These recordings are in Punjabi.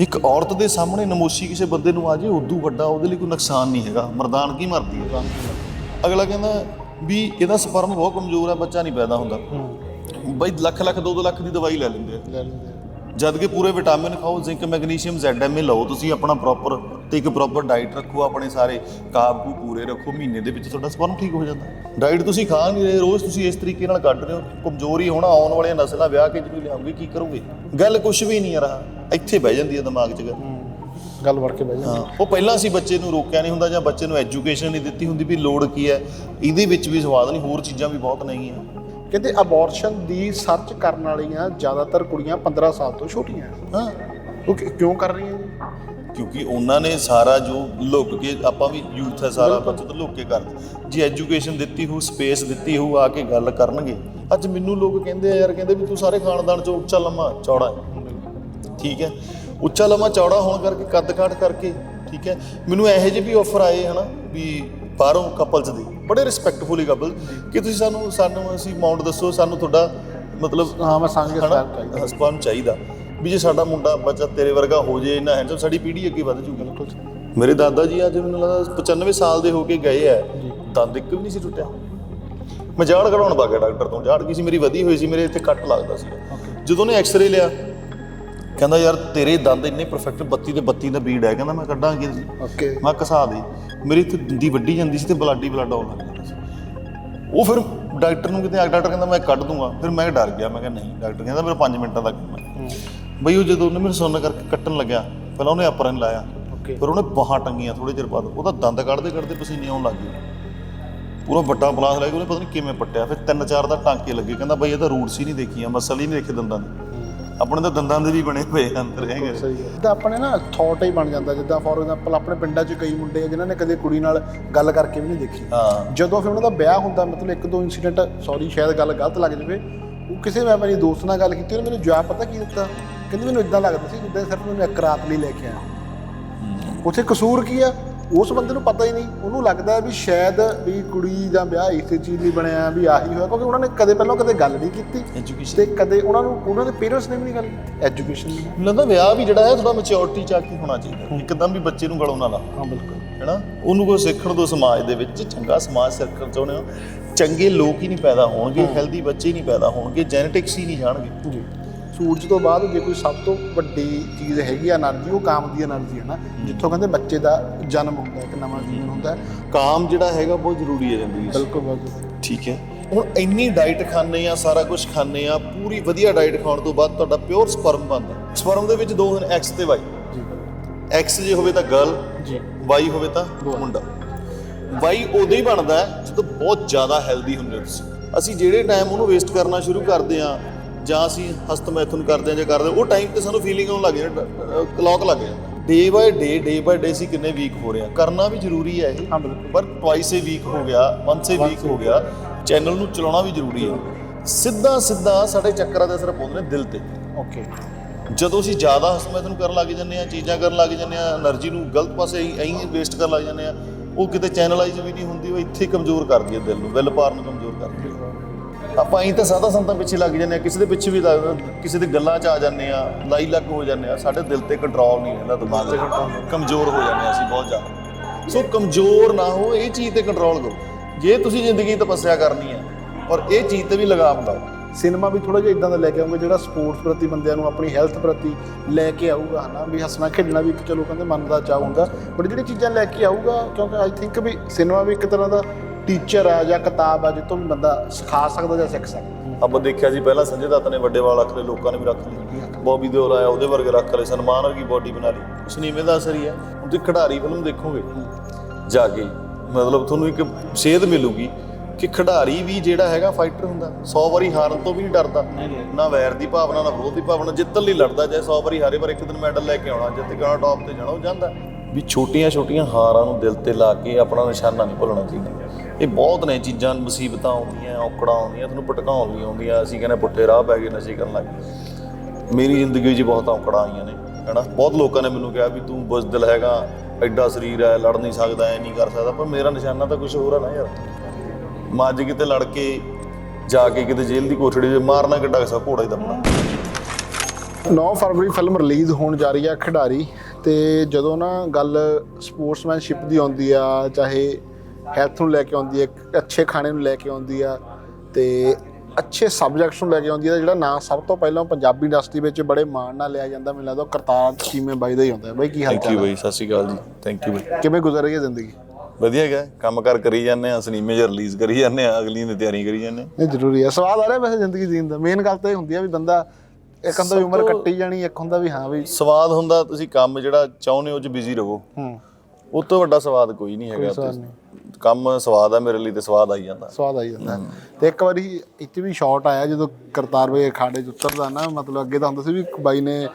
ਇੱਕ ਔਰਤ ਦੇ ਸਾਹਮਣੇ ਨਮੋਸ਼ੀ ਕਿਸੇ ਬੰਦੇ ਨੂੰ ਆ ਜੇ ਉਦੋਂ ਵੱਡਾ ਉਹਦੇ ਲਈ ਕੋਈ ਨੁਕਸਾਨ ਨਹੀਂ ਹੈਗਾ। ਮਰਦਾਨ ਕੀ ਮਰਦੀ ਹੈ? ਅਗਲਾ ਕਹਿੰਦਾ ਵੀ ਇਹਦਾ ਸਪਰਮ ਬਹੁਤ ਕਮਜ਼ੋਰ ਹੈ ਬੱਚਾ ਨਹੀਂ ਪੈਦਾ ਹੁੰਦਾ। ਬਈ ਲੱਖ ਲੱਖ 2-2 ਲੱਖ ਦੀ ਦਵਾਈ ਲੈ ਲੈਂਦੇ ਆ। ਜਦ ਕਿ ਪੂਰੇ ਵਿਟਾਮਿਨ ਖਾਓ ਜ਼ਿੰਕ ਮੈਗਨੀਸ਼ੀਅਮ ਜ਼ੈਡਐਮਏ ਲਓ। ਤੁਸੀਂ ਆਪਣਾ ਪ੍ਰੋਪਰ ਤੇ ਇੱਕ ਪ੍ਰੋਪਰ ਡਾਈਟ ਰੱਖੋ ਆਪਣੇ ਸਾਰੇ ਕਾਰਬ ਨੂੰ ਪੂਰੇ ਰੱਖੋ। ਮਹੀਨੇ ਦੇ ਵਿੱਚ ਤੁਹਾਡਾ ਸਪਰਮ ਠੀਕ ਹੋ ਜਾਂਦਾ। ਡਾਈਟ ਤੁਸੀਂ ਖਾ ਨਹੀਂ ਰਹੇ ਰੋਜ਼ ਤੁਸੀਂ ਇਸ ਤਰੀਕੇ ਨਾਲ ਕੱਢ ਰਹੇ ਹੋ। ਕਮਜ਼ੋਰੀ ਹੋਣਾ ਆਉਣ ਵਾਲੀਆਂ ਨਸਲਾਂ ਵਿਆਹ ਕੇ ਜਦੋਂ ਲਿਆਉਂਗੇ ਕੀ ਕਰੋਗੇ? ਗੱਲ ਕੁਝ ਵੀ ਨਹੀਂ ਰਹਾ। ਇੱਥੇ ਬਹਿ ਜਾਂਦੀ ਹੈ ਦਿਮਾਗ 'ਚ ਗੱਲ। ਗੱਲ ਵੜ ਕੇ ਬਹਿ ਜਾਂਦੇ ਹਾਂ ਉਹ ਪਹਿਲਾਂ ਅਸੀਂ ਬੱਚੇ ਨੂੰ ਰੋਕਿਆ ਨਹੀਂ ਹੁੰਦਾ ਜਾਂ ਬੱਚੇ ਨੂੰ ਐਜੂਕੇਸ਼ਨ ਨਹੀਂ ਦਿੱਤੀ ਹੁੰਦੀ ਵੀ ਲੋੜ ਕੀ ਹੈ। ਇਹਦੇ ਵਿੱਚ ਵੀ ਸਵਾਦ ਨਹੀਂ ਹੋਰ ਚੀਜ਼ਾਂ ਵੀ ਬਹੁਤ ਨਹੀਂ ਹੈ ਕਹਿੰਦੇ ਅਬੋਰਸ਼ਨ ਦੀ ਸਰਚ ਕਰਨ ਵਾਲੀਆਂ ਜ਼ਿਆਦਾਤਰ ਕੁੜੀਆਂ 15 ਸਾਲ ਤੋਂ ਛੋਟੀਆਂ ਹਾਂ। ਉਹ ਕਿਉਂ ਕਰ ਰਹੀਆਂ ਜੀ ਕਿਉਂਕਿ ਉਹਨਾਂ ਨੇ ਸਾਰਾ ਜੋ ਲੁੱਕ ਕੇ ਆਪਾਂ ਵੀ ਯੂਥ ਹੈ ਸਾਰਾ ਬੱਚੇ ਤੋਂ ਲੁੱਕ ਕੇ ਕਰਦੇ। ਜੀ ਐਜੂਕੇਸ਼ਨ ਦਿੱਤੀ ਹੋ ਸਪੇਸ ਦਿੱਤੀ ਹੋ ਆ ਕੇ ਗੱਲ ਕਰਨਗੇ। ਅੱਜ ਮੈਨੂੰ ਲੋਕ ਕਹਿੰਦੇ ਆ ਯਾਰ ਕਹਿੰਦੇ ਵੀ ਤੂੰ ਸਾਰੇ ਖਾਨਦਾਨ ਚੋਂ ਉੱਚਾ ਲੰਮਾ ਚੌੜਾ ਠੀਕ ਹੈ। ਉੱਚਾ ਲੰਮਾ ਚੌੜਾ ਹੋਣ ਕਰਕੇ ਕੱਦ ਕਾਠ ਕਰਕੇ ਠੀਕ ਹੈ? ਮੈਨੂੰ ਇਹੋ ਜਿਹੇ ਵੀ ਆਫਰ ਆਏ ਹਨਾ ਵੀ ਬਾਹਰੋਂ ਕਪਲਸ ਦੇ। ਬੜੇ ਰਿਸਪੈਕਟਫੁਲੀ ਕਪਲ ਕਿ ਤੁਸੀਂ ਸਾਨੂੰ ਸਾਨੂੰ ਅਸੀਂ ਅਮਾਉਂਟ ਦੱਸੋ ਸਾਨੂੰ ਤੁਹਾਡਾ ਮਤਲਬ ਹਾਂ ਮੈਂ ਸੰਗ ਹਨਾ ਸਟਾਰਟ ਚਾਹੀਦਾ। ਵੀ ਜੇ ਸਾਡਾ ਮੁੰਡਾ ਬੱਚਾ ਤੇਰੇ ਵਰਗਾ ਹੋ ਜੇ ਇੰਨਾ ਹੈਂਡਸਮ ਸਾਡੀ ਪੀੜ੍ਹੀ ਅੱਗੇ ਵੱਧ ਜੂਗੀ ਬਿਲਕੁਲ ਮੇਰੇ ਦਾਦਾ ਜੀ ਅੱਜ ਮੈਨੂੰ ਲੱਗਦਾ 95 ਸਾਲ ਦੇ ਹੋ ਕੇ ਗਏ ਐ। ਦੰਦ ਇੱਕ ਵੀ ਨਹੀਂ ਸੀ ਟੁੱਟਿਆ। ਮੈਂ ਜਾੜ ਕਢਾਉਣ ਗਿਆ ਡਾਕਟਰ ਤੋਂ। ਜਾੜ ਕੀ ਸੀ ਮੇਰੀ ਵਧੀ ਹੋਈ ਸੀ ਮੇਰੇ ਇੱਥੇ ਕੱਟ ਲੱਗਦਾ ਸੀ। ਜਦੋਂ ਨੇ ਐਕਸ-ਰੇ ਲਿਆ ਕਹਿੰਦਾ ਯਾਰ ਤੇਰੇ ਦੰਦ ਇੰਨੇ ਪਰਫੈਕਟ 32 ਦੇ 32 ਦਾ ਬੀੜ ਹੈ। ਕਹਿੰਦਾ ਮੈਂ ਕੱਢਾਂਗੀ ਓਕੇ ਮੈਂ ਕਸਾ ਦੇ। ਮੇਰੀ ਇੱਥੇ ਦੰਦੀ ਵੱਡੀ ਜਾਂਦੀ ਸੀ ਤੇ ਬਲੱਡ ਬਲੱਡ ਆਉਣ ਲੱਗ ਜਾਂਦਾ ਸੀ। ਉਹ ਫਿਰ ਡਾਕਟਰ ਨੂੰ ਕਿਤੇ ਆ ਡਾਕਟਰ ਕਹਿੰਦਾ ਮੈਂ ਕੱਢ ਦੂੰਗਾ। ਫਿਰ ਮੈਂ ਡਰ ਗਿਆ। ਮੈਂ ਕਿਹਾ ਨਹੀਂ ਡਾਕਟਰ ਕਹਿੰਦਾ ਮੇਰਾ 5 ਮਿੰਟਾਂ ਦਾ ਕੰਮ ਹੈ। ਬਈ ਉਹ ਜਦੋਂ ਉਹਨੇ ਮੈਨੂੰ ਸੁਣਨ ਕਰਕੇ ਕੱਟਣ ਲੱਗਿਆ ਪਹਿਲਾਂ ਉਹਨੇ ਆਪਰਨ ਲਾਇਆ। ਫਿਰ ਉਹਨੇ ਬਾਹਾਂ ਟੰਗੀਆਂ ਥੋੜੇ ਚਿਰ ਬਾਅਦ। ਉਹਦਾ ਦੰਦ ਕੱਢਦੇ ਕੱਢਦੇ ਪਸੀਨੇ ਆਉਣ ਲੱਗ ਗਏ। ਪੂਰਾ ਵੱਡਾ ਪਲਾਸ ਲੈ ਕੇ ਉਹਨੇ ਪਤਾ ਨਹੀਂ ਕਿਵੇਂ ਪੱਟਿਆ। ਫਿਰ ਤਿੰਨ ਚਾਰ ਦਾ ਟਾਂਕੇ ਲੱਗੇ। ਕਹਿੰਦਾ ਬਈ ਇਹ ਤਾਂ ਰੂਟਸ ਹੀ ਨਹੀਂ ਦੇਖੀਆਂ। ਮਸਲ ਹੀ ਨਹੀਂ ਦੇਖੇ ਦੰਦਾਂ ਦੇ। ਆਪਣੇ ਤਾਂ ਦੰਦਾਂ ਦੇ ਵੀ ਬਣੇ ਆ ਅੰਦਰ ਹੈਗੇ ਸਹੀ ਹੈ ਜਿੱਦਾਂ ਆਪਣੇ ਨਾ ਥਾਟ ਹੀ ਬਣ ਜਾਂਦਾ ਜਿੱਦਾਂ ਫੋਰ ਐਗਜ਼ਾਮਪਲ ਆਪਣੇ ਪਿੰਡਾਂ 'ਚ ਕਈ ਮੁੰਡੇ ਆ ਜਿਨ੍ਹਾਂ ਨੇ ਕਦੇ ਕੁੜੀ ਨਾਲ ਗੱਲ ਕਰਕੇ ਵੀ ਨਹੀਂ ਦੇਖੀ। ਹਾਂ। ਜਦੋਂ ਫਿਰ ਉਹਨਾਂ ਦਾ ਵਿਆਹ ਹੁੰਦਾ ਮਤਲਬ ਇੱਕ ਦੋ ਇਨਸੀਡੈਂਟ ਸੌਰੀ ਸ਼ਾਇਦ ਗੱਲ ਗਲਤ ਲੱਗ ਜਾਵੇ ਉਹ ਕਿਸੇ ਮੈਂ ਮੇਰੀ ਦੋਸਤ ਨਾਲ ਗੱਲ ਕੀਤੀ ਉਹਨੇ ਮੈਨੂੰ ਜਵਾਬ ਪਤਾ ਕੀ ਦਿੱਤਾ? ਕਹਿੰਦੀ ਮੈਨੂੰ ਇਦਾਂ ਲੱਗਦਾ ਸੀ ਜਿੱਦਾਂ ਸਿਰਫ ਮੈਨੂੰ ਇੱਕ ਰਾਤ ਲਈ ਲੈ ਕੇ ਆਇਆ। ਉੱਥੇ ਕਸੂਰ ਕੀ ਆ? ਉਸ ਬੰਦੇ ਨੂੰ ਪਤਾ ਹੀ ਨਹੀਂ। ਉਹਨੂੰ ਲੱਗਦਾ ਹੈ ਵੀ ਸ਼ਾਇਦ ਵੀ ਕੁੜੀ ਦਾ ਵਿਆਹ ਇਸੇ ਚੀਜ਼ ਲਈ ਬਣਿਆ ਵੀ ਆਹੀ ਹੋਇਆ ਕਿਉਂਕਿ ਉਹਨਾਂ ਨੇ ਕਦੇ ਪਹਿਲਾਂ ਕਦੇ ਗੱਲ ਨਹੀਂ ਕੀਤੀ ਐਜੂਕੇਸ਼ਨ ਤੇ ਕਦੇ ਉਹਨਾਂ ਨੂੰ ਉਹਨਾਂ ਦੇ ਪੇਰੈਂਟਸ ਨੇ ਵੀ ਨਹੀਂ ਗੱਲ ਕੀਤੀ। ਐਜੂਕੇਸ਼ਨ ਲੱਗਦਾ ਵਿਆਹ ਵੀ ਜਿਹੜਾ ਹੈ ਥੋੜਾ ਮੈਚਿਓਰਿਟੀ ਚ ਆ ਕੇ ਹੋਣਾ ਚਾਹੀਦਾ। ਇੱਕਦਮ ਵੀ ਬੱਚੇ ਨੂੰ ਗਲੋਂ ਨਾ ਲਾ ਹਾਂ ਬਿਲਕੁਲ। ਹੈਨਾ? ਉਹਨੂੰ ਕੋਈ ਸਿੱਖਣ ਦੋ ਸਮਾਜ ਦੇ ਵਿੱਚ ਚੰਗਾ ਸਮਾਜ ਸਿੱਖਣ ਚਾਹੁੰਦੇ ਹੋ। ਚੰਗੇ ਲੋਕ ਹੀ ਨਹੀਂ ਪੈਦਾ ਹੋਣਗੇ ਹੈਲਦੀ ਬੱਚੇ ਹੀ ਨਹੀਂ ਪੈਦਾ ਹੋਣਗੇ ਜੈਨੇਟਿਕਸ ਹੀ ਨਹੀਂ ਜਾਣਗੇ। ਜੀ। ਸੂਰਜ ਤੋਂ ਬਾਅਦ ਜੇ ਕੋਈ ਸਭ ਤੋਂ ਵੱਡੀ ਚੀਜ਼ ਹੈਗੀ ਆ એનર્ਜੀ ਉਹ ਕਾਮ ਦੀ એનર્ਜੀ ਹੈ ਨਾ ਜਿੱਥੋਂ ਕਹਿੰਦੇ ਬੱਚੇ ਦਾ ਜਨਮ ਹੁੰਦਾ ਇੱਕ ਨਵਾਂ ਜੀਵਨ ਹੁੰਦਾ ਕਾਮ ਜਿਹੜਾ ਹੈਗਾ ਬਹੁਤ ਜ਼ਰੂਰੀ ਹੈ ਜਾਂਦੀ ਵਿੱਚ। ਬਿਲਕੁਲ ਬਿਲਕੁਲ। ਠੀਕ ਹੈ। ਹੁਣ ਇੰਨੀ ਡਾਈਟ ਖਾਣੇ ਆ ਸਾਰਾ ਕੁਝ ਖਾਣੇ ਆ ਪੂਰੀ ਵਧੀਆ ਡਾਈਟ ਖਾਣ ਤੋਂ ਬਾਅਦ ਤੁਹਾਡਾ ਪਿਓਰ ਸਪਰਮ ਬਣਦਾ ਸਪਰਮ ਦੇ ਵਿੱਚ ਦੋ ਹਨ ਐਕਸ ਤੇ ਵਾਈ ਜੀ। ਐਕਸ ਜੇ ਹੋਵੇ ਤਾਂ ਗਰਲ ਜੀ। ਵਾਈ ਹੋਵੇ ਤਾਂ ਮੁੰਡਾ। ਵਾਈ ਉਦੋਂ ਹੀ ਬਣਦਾ ਜਦੋਂ ਬਹੁਤ ਜ਼ਿਆਦਾ ਹੈਲਦੀ ਹੁੰਦੇ ਹੋ ਤੁਸੀਂ। ਅਸੀਂ ਜਿਹੜੇ ਟਾਈਮ ਉਹਨੂੰ ਵੇਸਟ ਕਰਨਾ ਸ਼ੁਰੂ ਕਰਦੇ ਆ ਜਾਂ ਅਸੀਂ ਹਸਤ ਮੈਥਨ ਕਰਦੇ ਹਾਂ ਜਾਂ ਕਰਦੇ ਉਹ ਟਾਈਮ ਤੇ ਸਾਨੂੰ ਫੀਲਿੰਗ ਆਉਣ ਲੱਗ ਜਾਂਦਾ ਕਲੌਕ ਲੱਗ ਜਾਂਦਾ ਡੇ by day day by day ਸੀ ਕਿੰਨੇ ਵੀਕ ਹੋ ਰਹੇ ਰਿਹਾ ਕਰਨਾ ਵੀ ਜ਼ਰੂਰੀ ਹੈ ਇਹ ਪਰ ਟਵਾਈਸ ਏ ਵੀਕ ਹੋ ਗਿਆ ਵਨਸ ਏ ਵੀਕ ਹੋ ਗਿਆ ਚੈਨਲ ਨੂੰ ਚਲਾਉਣਾ ਵੀ ਜ਼ਰੂਰੀ ਹੈ। ਸਿੱਧਾ ਸਿੱਧਾ ਸਾਡੇ ਚੱਕਰਾਂ ਦੇ ਅਸਰ ਪਾਉਂਦੇ ਨੇ ਦਿਲ ਤੇ। ਓਕੇ ਜਦੋਂ ਅਸੀਂ ਜ਼ਿਆਦਾ ਹਸਮੈਥਨ ਕਰਨ ਲੱਗ ਜੰਨੇ ਆ ਚੀਜ਼ਾਂ ਕਰਨ ਲੱਗ ਜੰਨੇ ਆ એનર્ਜੀ ਨੂੰ ਗਲਤ ਪਾਸੇ ਐਂ ਵੇਸਟ ਕਰਨ ਲੱਗ ਜੰਨੇ ਆ ਉਹ ਕਿਤੇ ਚੈਨਲਾਈਜ਼ ਵੀ ਨਹੀਂ ਹੁੰਦੀ ਉਹ ਇੱਥੇ ਕਮਜ਼ੋਰ ਕਰਦੀ ਹੈ ਦਿਲ ਨੂੰ ਵਿਲ ਪਾਰ ਨੂੰ ਕਮਜ਼ੋਰ ਕਰਦੀ ਹੈ। ਆਪਾਂ ਐਂ ਤਾਂ ਸਾਧਾ ਸੰਤਾਂ ਪਿੱਛੇ ਲੱਗ ਜਾਂਦੇ ਆ ਕਿਸੇ ਦੇ ਪਿੱਛੇ ਵੀ ਲੱਗ ਕਿਸੇ ਦੇ ਗੱਲਾਂ 'ਚ ਆ ਜਾਂਦੇ ਆ ਲਾਈ ਲੱਗ ਹੋ ਜਾਂਦੇ ਆ ਸਾਡੇ ਦਿਲ ਤੇ ਕੰਟਰੋਲ ਨਹੀਂ ਰਹਿੰਦਾ, ਦਿਮਾਗ ਤੇ ਕੰਟਰੋਲ ਕਮਜ਼ੋਰ ਹੋ ਜਾਂਦੇ ਆ ਅਸੀਂ ਬਹੁਤ ਜ਼ਿਆਦਾ। ਸੋ ਕਮਜ਼ੋਰ ਨਾ ਹੋ, ਇਹ ਚੀਜ਼ ਤੇ ਕੰਟਰੋਲ ਕਰੋ। ਜੇ ਤੁਸੀਂ ਜ਼ਿੰਦਗੀ ਤਪੱਸਿਆ ਕਰਨੀ ਹੈ ਔਰ ਇਹ ਚੀਜ਼ ਤੇ ਵੀ ਲਗਾਮ ਲਾਓ ਸਿਨੇਮਾ ਵੀ ਥੋੜਾ ਜਿਹਾ ਇਦਾਂ ਦਾ ਲੈ ਕੇ ਆਉਂਗਾ ਜਿਹੜਾ ਸਪੋਰਟਸ ਪ੍ਰਤੀ ਬੰਦਿਆਂ ਨੂੰ ਆਪਣੀ ਹੈਲਥ ਪ੍ਰਤੀ ਲੈ ਕੇ ਆਊਗਾ ਹਨਾ ਵੀ ਹੱਸਣਾ, ਖੇਡਣਾ ਵੀ ਇੱਕ, ਚਲੋ ਕਹਿੰਦੇ ਮਨ ਦਾ ਚਾਹ ਹੁੰਦਾ ਬਟ ਜਿਹੜੀ ਚੀਜ਼ਾਂ ਲੈ ਕੇ ਆਊਗਾ, ਕਿਉਂਕਿ ਆਈ ਥਿੰਕ ਵੀ ਸਿਨੇਮਾ ਵੀ ਇੱਕ ਤਰ੍ਹਾਂ ਦਾ ਟੀਚਰ ਆ ਜਾਂ ਕਿਤਾਬ ਆ ਜਿੱਥੋਂ ਵੀ ਬੰਦਾ ਸਿਖਾ ਸਕਦਾ ਜਾਂ ਸਿੱਖ ਸਕਦਾ। ਆਪਾਂ ਦੇਖਿਆ ਸੀ ਪਹਿਲਾਂ ਸੰਜੇ ਦੱਤ ਨੇ ਵੱਡੇ ਵਾਲ ਰੱਖ ਲਏ, ਲੋਕਾਂ ਨੇ ਵੀ ਰੱਖ ਲਏ। ਬੌਬੀ ਦਿਓਲ ਆਇਆ, ਉਹਦੇ ਵਰਗੇ ਰੱਖ ਲਏ, ਸਨਮਾਨ ਵਰਗੀ ਬੋਡੀ ਬਣਾ ਲਈ। ਉਸ ਨੀਵੇਂ ਦਾ ਅਸਰ ਹੀ ਹੈ ਹੁਣ ਤੁਸੀਂ ਖਿਡਾਰੀ ਫਿਲਮ ਦੇਖੋਗੇ। ਜਾ ਕੇ ਮਤਲਬ ਤੁਹਾਨੂੰ ਇੱਕ ਸੇਧ ਮਿਲੂਗੀ ਕਿ ਖਿਡਾਰੀ ਵੀ ਜਿਹੜਾ ਹੈਗਾ ਫਾਈਟਰ ਹੁੰਦਾ 100 ਵਾਰੀ ਹਾਰਨ ਤੋਂ ਵੀ ਨਹੀਂ ਡਰਦਾ। ਨਾ ਵੈਰ ਦੀ ਭਾਵਨਾ, ਨਾ ਵਿਰੋਧ ਦੀ ਭਾਵਨਾ, ਜਿੱਤਣ ਲਈ ਲੜਦਾ ਜੇ 100 ਵਾਰੀ ਹਾਰੇ, ਪਰ ਇੱਕ ਦਿਨ ਮੈਡਲ ਲੈ ਕੇ ਆਉਣਾ, ਜਿੱਤ ਕੇ ਆਉਣਾ ਟੌਪ ਤੇ ਜਾਣਾ, ਉਹ ਜਾਂਦਾ। ਵੀ ਛੋਟੀਆਂ ਛੋਟੀਆਂ ਹਾਰਾਂ ਨੂੰ ਦਿਲ ਤੇ ਲਾ ਕੇ ਆਪਣਾ ਨਿਸ਼ਾਨਾ ਨਹੀਂ ਭੁੱਲਣਾ ਚਾਹੀਦਾ। ਇਹ ਬਹੁਤ ਨੇ ਚੀਜ਼ਾਂ, ਮੁਸੀਬਤਾਂ ਆਉਂਦੀਆਂ, ਔਕੜਾਂ ਆਉਂਦੀਆਂ, ਤੁਹਾਨੂੰ ਭਟਕਾਉਣ ਲਈ ਆਉਂਦੀਆਂ, ਅਸੀਂ ਕਹਿੰਦੇ ਪੁੱਠੇ ਰਾਹ ਪੈ ਗਏ ਨਸ਼ੇ ਕਰਨ ਲੱਗ ਗਏ। ਮੇਰੀ ਜ਼ਿੰਦਗੀ ਵਿੱਚ ਬਹੁਤ ਔਕੜਾਂ ਆਈਆਂ ਨੇ, ਹੈਨਾ? ਬਹੁਤ ਲੋਕਾਂ ਨੇ ਮੈਨੂੰ ਕਿਹਾ ਵੀ ਤੂੰ ਬੁਜ਼ਦਿਲ ਹੈਗਾ, ਐਡਾ ਸਰੀਰ ਹੈ, ਲੜ ਨਹੀਂ ਸਕਦਾ, ਐ ਨਹੀਂ ਕਰ ਸਕਦਾ, ਪਰ ਮੇਰਾ ਨਿਸ਼ਾਨਾ ਤਾਂ ਕੁਝ ਹੋਰ ਹੈ ਨਾ ਯਾਰ। ਮੈਂ ਅੱਜ ਕਿਤੇ ਲੜ ਕੇ, ਜਾ ਕੇ ਕਿਤੇ ਜੇਲ੍ਹ ਦੀ ਕੋਠੜੀ 'ਚ ਮਾਰਨਾ ਕਿੱਡਾ ਸਾ ਘੋੜਾ ਹੀ ਦੱਬਣਾ। 9 ਫਰਵਰੀ ਫਿਲਮ ਰਿਲੀਜ਼ ਹੋਣ ਜਾ ਰਹੀ ਹੈ ਖਿਡਾਰੀ, ਤੇ ਜਦੋਂ ਨਾ ਗੱਲ ਸਪੋਰਟਸਮੈਨਸ਼ਿਪ ਦੀ ਆਉਂਦੀ ਆ, ਚਾਹੇ ਹੈਲਥ ਨੂੰ ਲੈ ਕੇ ਆਉਂਦੀ ਹੈ ਅੱਛੇ ਖਾਣੇ ਨੂੰ ਲੈ ਕੇ ਆਉਂਦੀ ਆ ਤੇ ਅੱਛੇ ਸਬਜੈਕਟਸ ਨੂੰ ਲੈ ਕੇ ਆਉਂਦੀ ਆ ਜਿਹੜਾ ਨਾਂ ਸਭ ਤੋਂ ਪਹਿਲਾਂ ਪੰਜਾਬੀ ਇੰਡਸਟਰੀ ਵਿੱਚ ਬੜੇ ਮਾਣ ਨਾਲ ਲਿਆ ਜਾਂਦਾ ਮੈਨੂੰ ਲੱਗਦਾ ਕਰਤਾਰ ਚੀਮੇ ਬਾਈ ਦਾ ਹੀ ਹੁੰਦਾ ਹੈ। ਬਾਈ ਕੀ ਹਾਲ ਥੈਂਕ ਚਾਲ ਯੂ ਹੈ ਬਈ ਸਤਿ ਸ਼੍ਰੀ ਅਕਾਲ ਜੀ। ਥੈਂਕ ਯੂ ਬਈ। ਕਿਵੇਂ ਗੁਜ਼ਰ ਰਹੀ ਹੈ ਜ਼ਿੰਦਗੀ? ਵਧੀਆ ਹੈਗਾ ਕੰਮ ਕਰ ਕਰੀ ਜਾਂਦੇ ਆ ਸਿਨੇਮੇ 'ਚ ਰਿਲੀਜ਼ ਕਰੀ ਜਾਂਦੇ ਆ ਅਗਲੀ ਦੀ ਤਿਆਰੀ ਕਰੀ ਜਾਂਦੇ ਆ ਨਹੀਂ ਜ਼ਰੂਰੀ ਹੈ। ਸਵਾਦ ਆ ਰਿਹਾ ਵੈਸੇ ਜ਼ਿੰਦਗੀ ਜੀਣ ਦਾ। ਮੇਨ ਗੱਲ ਤਾਂ ਇਹ ਹੁੰਦੀ ਆ ਵੀ ਬੰਦਾ ਇੱਕ ਹੁੰਦਾ ਵੀ ਉਮਰ ਕੱਟੀ ਜਾਣੀ ਇੱਕ ਹੁੰਦਾ ਵੀ ਹਾਂ ਵੀ ਸਵਾਦ ਹੁੰਦਾ ਤੁਸੀਂ ਕੰਮ ਜਿਹੜਾ ਚਾਹੁੰਦੇ ਹੋ ਉਹ 'ਚ ਬਿਜ਼ੀ ਰਹੋ। ਹੂੰ। ਉਹ ਤੋਂ ਵੱਡਾ ਸਵਾਦ ਕੋਈ ਨਹੀਂ ਹੈਗਾ ਤੁਸੀਂ- ਕੰਮ ਸਵਾਦ ਆ ਮੇਰੇ ਲਈ ਤੇ ਸਵਾਦ ਆਈ ਜਾਂਦਾ। ਸਵਾਦ ਆਈ ਜਾਂਦਾ। ਤੇ ਇੱਕ ਵਾਰੀ ਇੱਥੇ ਵੀ ਸ਼ਾਟ ਆਇਆ ਜਦੋਂ ਕਰਤਾਰ ਬਾਈ ਅਖਾੜੇ 'ਚ ਉਤਰਦਾ ਨਾ ਮਤਲਬ ਅੱਗੇ ਤਾਂ ਹੁੰਦਾ ਸੀ ਵੀ ਬਾਈ ਨੇ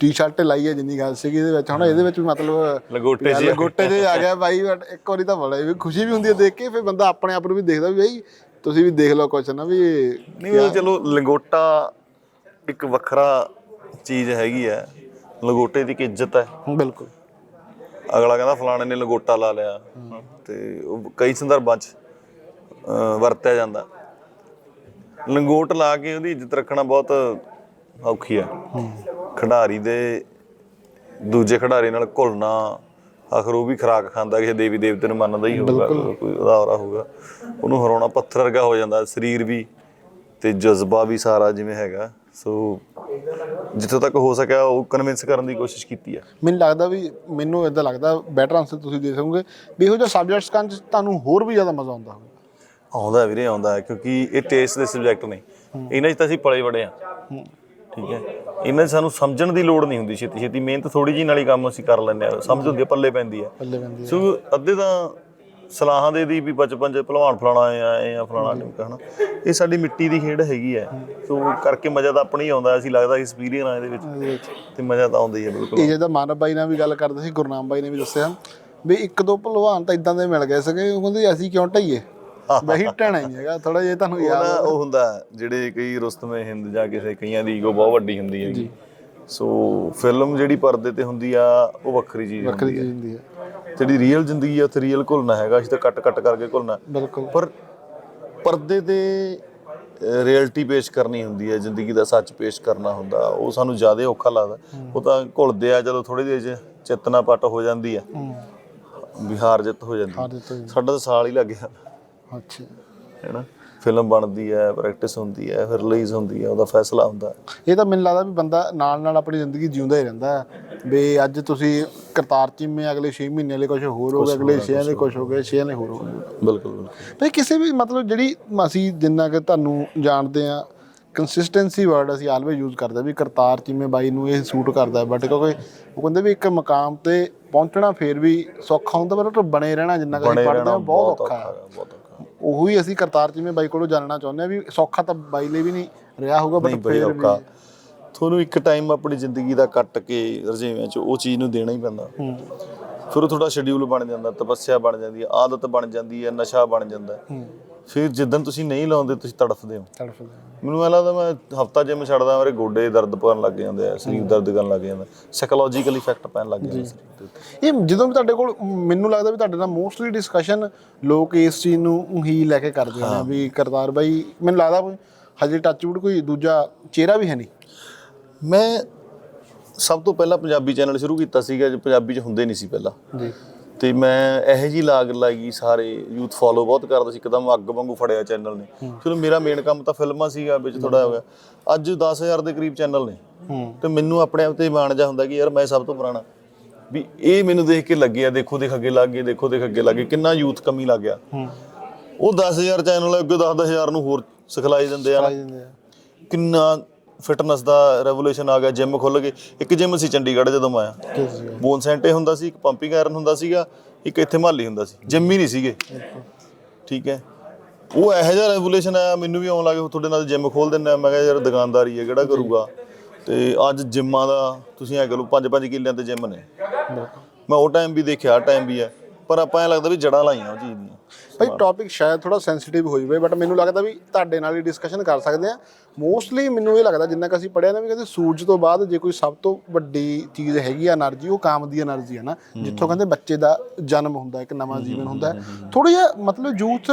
ਟੀ-ਸ਼ਰਟ ਲਾਈ ਹੈ ਜਿੰਨੀ ਗੱਲ ਸੀਗੀ ਇਹਦੇ ਵਿੱਚ। ਹੁਣ ਇਹਦੇ ਵਿੱਚ ਵੀ ਮਤਲਬ ਲੰਗੋਟੇ 'ਚ ਲਗੋਟੇ 'ਚ ਆ ਗਿਆ ਬਾਈ ਇੱਕ ਵਾਰੀ ਤਾਂ ਬੜਾ ਵੀ ਖੁਸ਼ੀ ਵੀ ਹੁੰਦੀ ਹੈ ਦੇਖ ਕੇ ਫਿਰ ਬੰਦਾ ਆਪਣੇ ਆਪ ਨੂੰ ਵੀ ਦੇਖਦਾ ਵੀ ਬਈ ਤੁਸੀਂ ਵੀ ਦੇਖ ਲਓ ਕੁਛ ਨਾ ਵੀ ਨਹੀਂ ਉਹ ਚਲੋ ਲੰਗੋਟਾ ਇੱਕ ਵੱਖਰਾ ਚੀਜ਼ ਹੈਗੀ ਹੈ ਲੰਗੋਟੇ ਦੀ ਇੱਕ ਇੱਜ਼ਤ ਹੈ। ਬਿਲਕੁਲ। ਅਗਲਾ ਕਹਿੰਦਾ ਫਲਾਣੇ ਨੇ ਲੰਗੋਟਾ ਲਾ ਲਿਆ। ਤੇ ਉਹ ਕਈ ਸੰਦਰਭਾਂ 'ਚ ਵਰਤਿਆ ਜਾਂਦਾ। ਲੰਗੋਟ ਲਾ ਕੇ ਉਹਦੀ ਇੱਜ਼ਤ ਰੱਖਣਾ ਬਹੁਤ ਔਖੀ ਹੈ ਖਿਡਾਰੀ ਦੇ ਦੂਜੇ ਖਿਡਾਰੀ ਨਾਲ ਘੁਲਣਾ ਆਖਰ ਉਹ ਵੀ ਖਰਾਕ ਖਾਂਦਾ ਕਿਸੇ ਦੇਵੀ ਦੇਵਤੇ ਨੂੰ ਮੰਨਦਾ ਹੀ ਹੋਊਗਾ ਕੋਈ ਉਹਦਾ ਹੋਰਾ ਹੋਊਗਾ। ਉਹਨੂੰ ਹਰਾਉਣਾ ਪੱਥਰ ਵਰਗਾ ਹੋ ਜਾਂਦਾ ਸਰੀਰ ਵੀ ਤੇ ਜਜ਼ਬਾ ਵੀ ਸਾਰਾ ਜਿਵੇਂ ਹੈਗਾ। ਸੋ ਜਿੱਥੋਂ ਤੱਕ ਹੋ ਸਕਿਆ ਉਹ ਕਨਵਿੰਸ ਕਰਨ ਦੀ ਕੋਸ਼ਿਸ਼ ਕੀਤੀ ਹੈ ਮੈਨੂੰ ਲੱਗਦਾ ਵੀ ਮੈਨੂੰ ਇਦਾਂ ਲੱਗਦਾ ਬੈਟਰ ਆਨਸਰ ਤੁਸੀਂ ਦੇ ਸਕੋਗੇ ਵੀ ਇਹੋ ਜਿਹਾ ਸਬਜੈਕਟਸ ਕਰਨ 'ਚ ਤੁਹਾਨੂੰ ਹੋਰ ਵੀ ਜ਼ਿਆਦਾ ਮਜ਼ਾ ਆਉਂਦਾ ਹੋਵੇ ਆਉਂਦਾ ਵੀਰੇ ਆਉਂਦਾ ਕਿਉਂਕਿ ਇਹ ਟੇਸਟ ਦੇ ਸਬਜੈਕਟ ਨੇ। ਇਹਨਾਂ 'ਚ ਤਾਂ ਅਸੀਂ ਪਲੇ ਵੜੇ ਆ। ਠੀਕ ਹੈ। ਇਹਨਾਂ 'ਚ ਸਾਨੂੰ ਸਮਝਣ ਦੀ ਲੋੜ ਨਹੀਂ ਹੁੰਦੀ ਛੇਤੀ ਛੇਤੀ ਮਿਹਨਤ ਥੋੜੀ ਜਿਹੀ ਨਾਲ ਹੀ ਕੰਮ ਅਸੀਂ ਕਰ ਲੈਂਦੇ ਆ। ਸਮਝ ਹੁੰਦੀ ਆ ਪੱਲੇ ਪੈਂਦੀ ਆ। ਪੱਲੇ ਬੰਦੀ ਸੋ ਅੱਧੇ ਤਾਂ ਸਲਾਹਾਂ ਦੇ ਦੀ ਵੀ ਬਚਪਨ 'ਚ ਭਲਵਾਨ ਫਲਾਣਾ ਐ ਆ ਫਲਾਣਾ ਨਹੀਂ ਕਹਣਾ ਇਹ ਸਾਡੀ ਮਿੱਟੀ ਦੀ ਖੇਡ ਹੈਗੀ ਹੈ ਸੋ ਕਰਕੇ ਮਜ਼ਾ ਤਾਂ ਆਪਣਾ ਹੀ ਆਉਂਦਾ ਅਸੀਂ ਲੱਗਦਾ ਐਕਸਪੀਰੀਅੰਸ ਆ ਇਹਦੇ ਵਿੱਚ। ਤੇ ਮਜ਼ਾ ਤਾਂ ਆਉਂਦਾ ਹੀ ਹੈ ਬਿਲਕੁਲ। ਇਹ ਜਿਹਦਾ ਮਾਨਵ ਬਾਈ ਨਾਲ ਵੀ ਗੱਲ ਕਰਦੇ ਸੀ ਗੁਰਨਾਮ ਬਾਈ ਨੇ ਵੀ ਦੱਸਿਆ ਵੀ ਇੱਕ ਦੋ ਭਲਵਾਨ ਤਾਂ ਇਦਾਂ ਦੇ ਮਿਲ ਗਏ ਸੀਗੇ ਉਹ ਕਹਿੰਦੇ ਅਸੀਂ ਕਿਉਂ ਢਈਏ? ਵਹੀ ਟਹਿਣਾ ਹੀ ਹੈਗਾ ਥੋੜਾ ਜਿਹਾ ਤੁਹਾਨੂੰ ਯਾਦ ਉਹ ਹੁੰਦਾ ਹੈ, ਜਿਹੜੇ ਕਈ ਰੁਸਤਮੇ ਹਿੰਦ ਜਾਂ ਕਿਸੇ ਕਈਆਂ ਦੀ ਈਗੋ ਬਹੁਤ ਵੱਡੀ ਹੁੰਦੀ ਹੈਗੀ। ਸੋ ਫਿਲਮ ਜਿਹੜੀ ਪਰਦੇ ਤੇ ਹੁੰਦੀ ਆ ਉਹ ਵੱਖਰੀ ਚੀਜ਼ ਹੁੰਦੀ ਵੱਖਰੀ ਚੀਜ਼ ਹੁੰਦੀ ਹੈ ਜਿਹੜੀ ਰੀਅਲ ਜ਼ਿੰਦਗੀ ਆ ਉੱਥੇ ਰੀਅਲ ਘੁਲਣਾ ਹੈਗਾ ਅਸੀਂ ਤਾਂ ਕੱਟ ਕੱਟ ਕਰਕੇ ਘੁਲਣਾ। ਬਿਲਕੁਲ। ਪਰ ਪਰਦੇ ਤੇ ਰਿਐਲਿਟੀ ਪੇਸ਼ ਕਰਨੀ ਹੁੰਦੀ ਹੈ ਜ਼ਿੰਦਗੀ ਦਾ ਸੱਚ ਪੇਸ਼ ਕਰਨਾ ਹੁੰਦਾ ਉਹ ਸਾਨੂੰ ਜ਼ਿਆਦਾ ਔਖਾ ਲੱਗਦਾ। ਉਹ ਤਾਂ ਘੁਲਦੇ ਆ ਜਦੋਂ ਥੋੜੀ ਦੇਰ ਚ ਚੇਤਨਾ ਪਟ ਹੋ ਜਾਂਦੀ ਆ। ਹੂੰ। ਬਿਹਾਰ ਜਿੱਤ ਹੋ ਜਾਂਦੀ। ਸਾਡਾ ਤਾਂ ਸਾਲ ਹੀ ਲੱਗ ਗਿਆ। ਅੱਛਾ। ਹੈਨਾ? ਫਿਲਮ ਬਣਦੀ ਹੈ ਪ੍ਰੈਕਟਿਸ ਹੁੰਦੀ ਹੈ ਫਿਰ ਰਿਲੀਜ਼ ਹੁੰਦੀ ਹੈ ਉਹਦਾ ਫੈਸਲਾ ਹੁੰਦਾ। ਇਹ ਤਾਂ ਮੈਨੂੰ ਲੱਗਦਾ ਵੀ ਬੰਦਾ ਨਾਲ ਨਾਲ ਆਪਣੀ ਜ਼ਿੰਦਗੀ ਜਿਉਂਦਾ ਹੀ ਰਹਿੰਦਾ ਹੈ। ਵੀ ਅੱਜ ਤੁਸੀਂ ਕਰਤਾਰ ਚੀਮੇ ਅਗਲੇ 6 ਮਹੀਨੇ ਲਈ ਕੁਝ ਹੋਰ ਹੋ ਗਿਆ ਅਗਲੇ 6 ਦੇ ਕੁਝ ਹੋ ਗਿਆ 6 ਦੇ ਹੋਰ ਹੋ ਗਿਆ ਬਿਲਕੁਲ ਬਿਲਕੁਲ। ਤੇ ਕਿਸੇ ਵੀ ਮਤਲਬ ਜਿਹੜੀ ਅਸੀਂ ਜਿੰਨਾ ਕਿ ਤੁਹਾਨੂੰ ਜਾਣਦੇ ਆ ਕੰਸਿਸਟੈਂਸੀ ਵਰਡ ਅਸੀਂ ਆਲਵੇ ਯੂਜ਼ ਕਰਦੇ ਵੀ ਕਰਤਾਰ ਚੀਮੇ ਬਾਈ ਨੂੰ ਇਹ ਸੂਟ ਕਰਦਾ ਬਟ ਕਿਉਂਕਿ ਉਹ ਕਹਿੰਦੇ ਵੀ ਇੱਕ ਮਕਾਮ ਤੇ ਪਹੁੰਚਣਾ ਫੇਰ ਵੀ ਸੌਖਾ ਹੁੰਦਾ ਪਰ ਬਣੇ ਰਹਿਣਾ ਜਿੰਨਾ ਕਿ ਰਹਿਣਾ ਹਾਂ ਬਹੁਤ ਔਖਾ ਹੈਗਾ, ਹੈ ਬਹੁਤ ਔਖਾ। ਉਹੀ ਹੀ ਅਸੀਂ ਕਰਤਾਰ ਚੀਮੇ ਬਾਈ ਕੋਲੋਂ ਜਾਣਨਾ ਚਾਹੁੰਦੇ ਆ ਵੀ ਸੌਖਾ ਤਾਂ ਬਾਈ ਲਈ ਵੀ ਨਹੀਂ ਰਿਹਾ ਹੋਊਗਾ ਨਹੀਂ ਬਟ ਬਈ ਫੇਰ ਔਖਾ। ਤੁਹਾਨੂੰ ਇੱਕ ਟਾਈਮ ਆਪਣੀ ਜ਼ਿੰਦਗੀ ਦਾ ਕੱਟ ਕੇ ਰਜੇਵੇਂ ਚ ਉਹ ਚੀਜ਼ ਨੂੰ ਦੇਣਾ ਹੀ ਪੈਂਦਾ। ਹੂੰ। ਫਿਰ ਉਹ ਤੁਹਾਡਾ ਸ਼ਡਿਊਲ ਬਣ ਜਾਂਦਾ ਤਪੱਸਿਆ ਬਣ ਜਾਂਦੀ ਹੈ ਆਦਤ ਬਣ ਜਾਂਦੀ ਹੈ ਨਸ਼ਾ ਬਣ ਜਾਂਦਾ ਹੈ। ਹੂੰ। ਫਿਰ ਜਿੱਦਨ ਤੁਸੀਂ ਨਹੀਂ ਲਾਉਂਦੇ ਤੁਸੀਂ ਤੜਫਦੇ ਹੋ। ਤੜਫਦੇ ਮੈਨੂੰ ਐ ਲੱਗਦਾ ਮੈਂ ਹਫਤਾ ਜਿਮ ਛੱਡਦਾ ਮੇਰੇ ਗੋਡੇ ਦਰਦ ਕਰਨ ਲੱਗ ਜਾਂਦੇ ਆ ਸਰੀਰ ਦਰਦ ਕਰਨ ਲੱਗ ਜਾਂਦਾ। ਸਾਈਕੋਲੋਜੀਕਲ ਇਫੈਕਟ ਪੈਣ ਲੱਗ ਜਾਂਦਾ ਸਰੀਰ ਦੇ ਉੱਤੇ। ਇਹ ਜਦੋਂ ਵੀ ਤੁਹਾਡੇ ਕੋਲ ਮੈਨੂੰ ਲੱਗਦਾ ਵੀ ਤੁਹਾਡੇ ਨਾਲ ਮੋਸਟਲੀ ਡਿਸਕਸ਼ਨ ਲੋਕ ਇਸ ਚੀਜ਼ ਨੂੰ ਹੀ ਲੈ ਕੇ ਕਰਦੇ ਨੇ ਵੀ ਕਰਤਾਰ ਬਾਈ ਮੈਨੂੰ ਲੱਗਦਾ ਵੀ ਹਜੇ ਟੱਚਵੁੱਡ ਕੋਈ ਦੂਜਾ ਚਿਹਰਾ ਵੀ ਹੈ ਨਹੀਂ। ਮੈਂ ਸਭ ਤੋਂ ਪਹਿਲਾਂ ਪੰਜਾਬੀ ਚੈਨਲ ਸ਼ੁਰੂ ਕੀਤਾ ਸੀਗਾ ਜੋ ਪੰਜਾਬੀ ਚ ਹੁੰਦੇ ਨਹੀਂ ਸੀ ਪਹਿਲਾਂ। ਜੀ। ਤੇ ਮੈਂ ਇਹੋ ਜੀ ਲਾਗ ਲਾਗੀ ਸਾਰੇ ਯੂਥ ਫੋਲੋ ਬਹੁਤ ਕਰਦਾ ਸੀ ਇੱਕਦਮ ਅੱਗ ਵਾਂਗੂ ਫੜਿਆ ਚੈਨਲ ਨੇ। ਚਲੋ ਮੇਰਾ ਮੇਨ ਕੰਮ ਤਾਂ ਫਿਲਮਾਂ ਸੀਗਾ ਵਿੱਚ ਥੋੜਾ ਹੋ। ਗਿਆ। ਅੱਜ 10000 ਦੇ ਕਰੀਬ ਚੈਨਲ ਨੇ। ਤੇ ਮੈਨੂੰ ਆਪਣੇ ਆਪ ਤੇ ਮਾਣ ਜਾ ਹੁੰਦਾ ਕਿ ਯਾਰ ਮੈਂ ਸਭ ਤੋਂ ਪੁਰਾਣਾ। ਵੀ ਇਹ ਮੈਨੂੰ ਦੇਖ ਕੇ ਲੱਗਿਆ ਦੇਖੋ ਦੇਖ ਅੱਗੇ ਲੱਗ ਗਏ ਦੇਖੋ ਦੇਖ ਅੱਗੇ ਲੱਗ ਗਏ ਕਿੰਨਾ ਯੂਥ ਕਮੀ ਲੱਗ ਗਿਆ। ਉਹ 10000 ਚੈਨਲ ਅੱਗੇ 10000 ਨੂੰ ਹੋਰ ਸਿਖਲਾਈ ਦਿੰਦੇ ਆ। ਕਿੰਨਾ ਫਿਟਨੈਸ ਦਾ ਰੈਵੋਲੂਸ਼ਨ ਆ ਗਿਆ ਜਿਮ ਖੁੱਲ ਗਏ ਇੱਕ ਜਿਮ ਸੀ ਚੰਡੀਗੜ੍ਹ ਜਦੋਂ ਮੈਂ ਆਇਆ। ਬੋਨ ਸੈਂਟੇ ਹੁੰਦਾ ਸੀ ਇੱਕ ਪੰਪਿੰਗ ਆਇਰਨ ਹੁੰਦਾ ਸੀਗਾ ਇੱਕ ਇੱਥੇ ਮਾਲੀ ਹੁੰਦਾ ਸੀ। ਜਿਮ ਹੀ ਨਹੀਂ ਸੀਗੇ। ਠੀਕ ਹੈ। ਉਹ ਇਹੋ ਜਿਹਾ ਰੈਵੋਲੂਸ਼ਨ ਆਇਆ ਮੈਨੂੰ ਵੀ ਆਉਣ ਲੱਗੇ ਤੁਹਾਡੇ ਨਾਲ ਜਿਮ ਖੋਲ ਦਿੰਦੇ ਆ ਮੈਂ ਕਿਹਾ ਯਾਰ ਦੁਕਾਨਦਾਰੀ ਹੈ ਕਿਹੜਾ ਕਰੂਗਾ? ਤੇ ਅੱਜ ਜਿਮਾਂ ਦਾ ਤੁਸੀਂ ਐ ਲਓ 5-5 ਕਿੱਲਿਆਂ ਤੇ ਜਿਮ ਨੇ। ਮੈਂ ਉਹ ਟਾਈਮ ਵੀ ਦੇਖਿਆ ਟਾਈਮ ਵੀ ਹੈ। ਪਰ ਆਪਾਂ ਇਹ ਲੱਗਦਾ ਵੀ ਜੜਾਂ ਲਾਈਆਂ ਉਹ ਚੀਜ਼ ਦੀਆਂ। ਭਾਈ ਟੌਪਿਕ ਸ਼ਾਇਦ ਥੋੜਾ ਸੈਂਸਿਟਿਵ ਹੋ ਜਵੇ ਬਟ ਮੈਨੂੰ ਲੱਗਦਾ ਵੀ ਤੁਹਾਡੇ ਨਾਲ ਹੀ ਡਿਸਕਸ਼ਨ ਕਰ ਸਕਦੇ ਆ ਮੋਸਟਲੀ ਮੈਨੂੰ ਇਹ ਲੱਗਦਾ ਜਿੰਨਾ ਕਿ ਅਸੀਂ ਪੜਿਆ ਨਾ ਵੀ ਕਹਿੰਦੇ ਸੂਰਜ ਤੋਂ ਬਾਅਦ ਜੇ ਕੋਈ ਸਭ ਤੋਂ ਵੱਡੀ ਚੀਜ਼ ਹੈਗੀ ਆ એનર્ਜੀ ਉਹ ਕਾਮ ਦੀ એનર્ਜੀ ਹੈ ਨਾ। ਜਿੱਥੋਂ ਕਹਿੰਦੇ ਬੱਚੇ ਦਾ ਜਨਮ ਹੁੰਦਾ ਇੱਕ ਨਵਾਂ ਜੀਵਨ ਹੁੰਦਾ। ਥੋੜਾ ਜਿਹਾ ਮਤਲਬ ਯੂਥ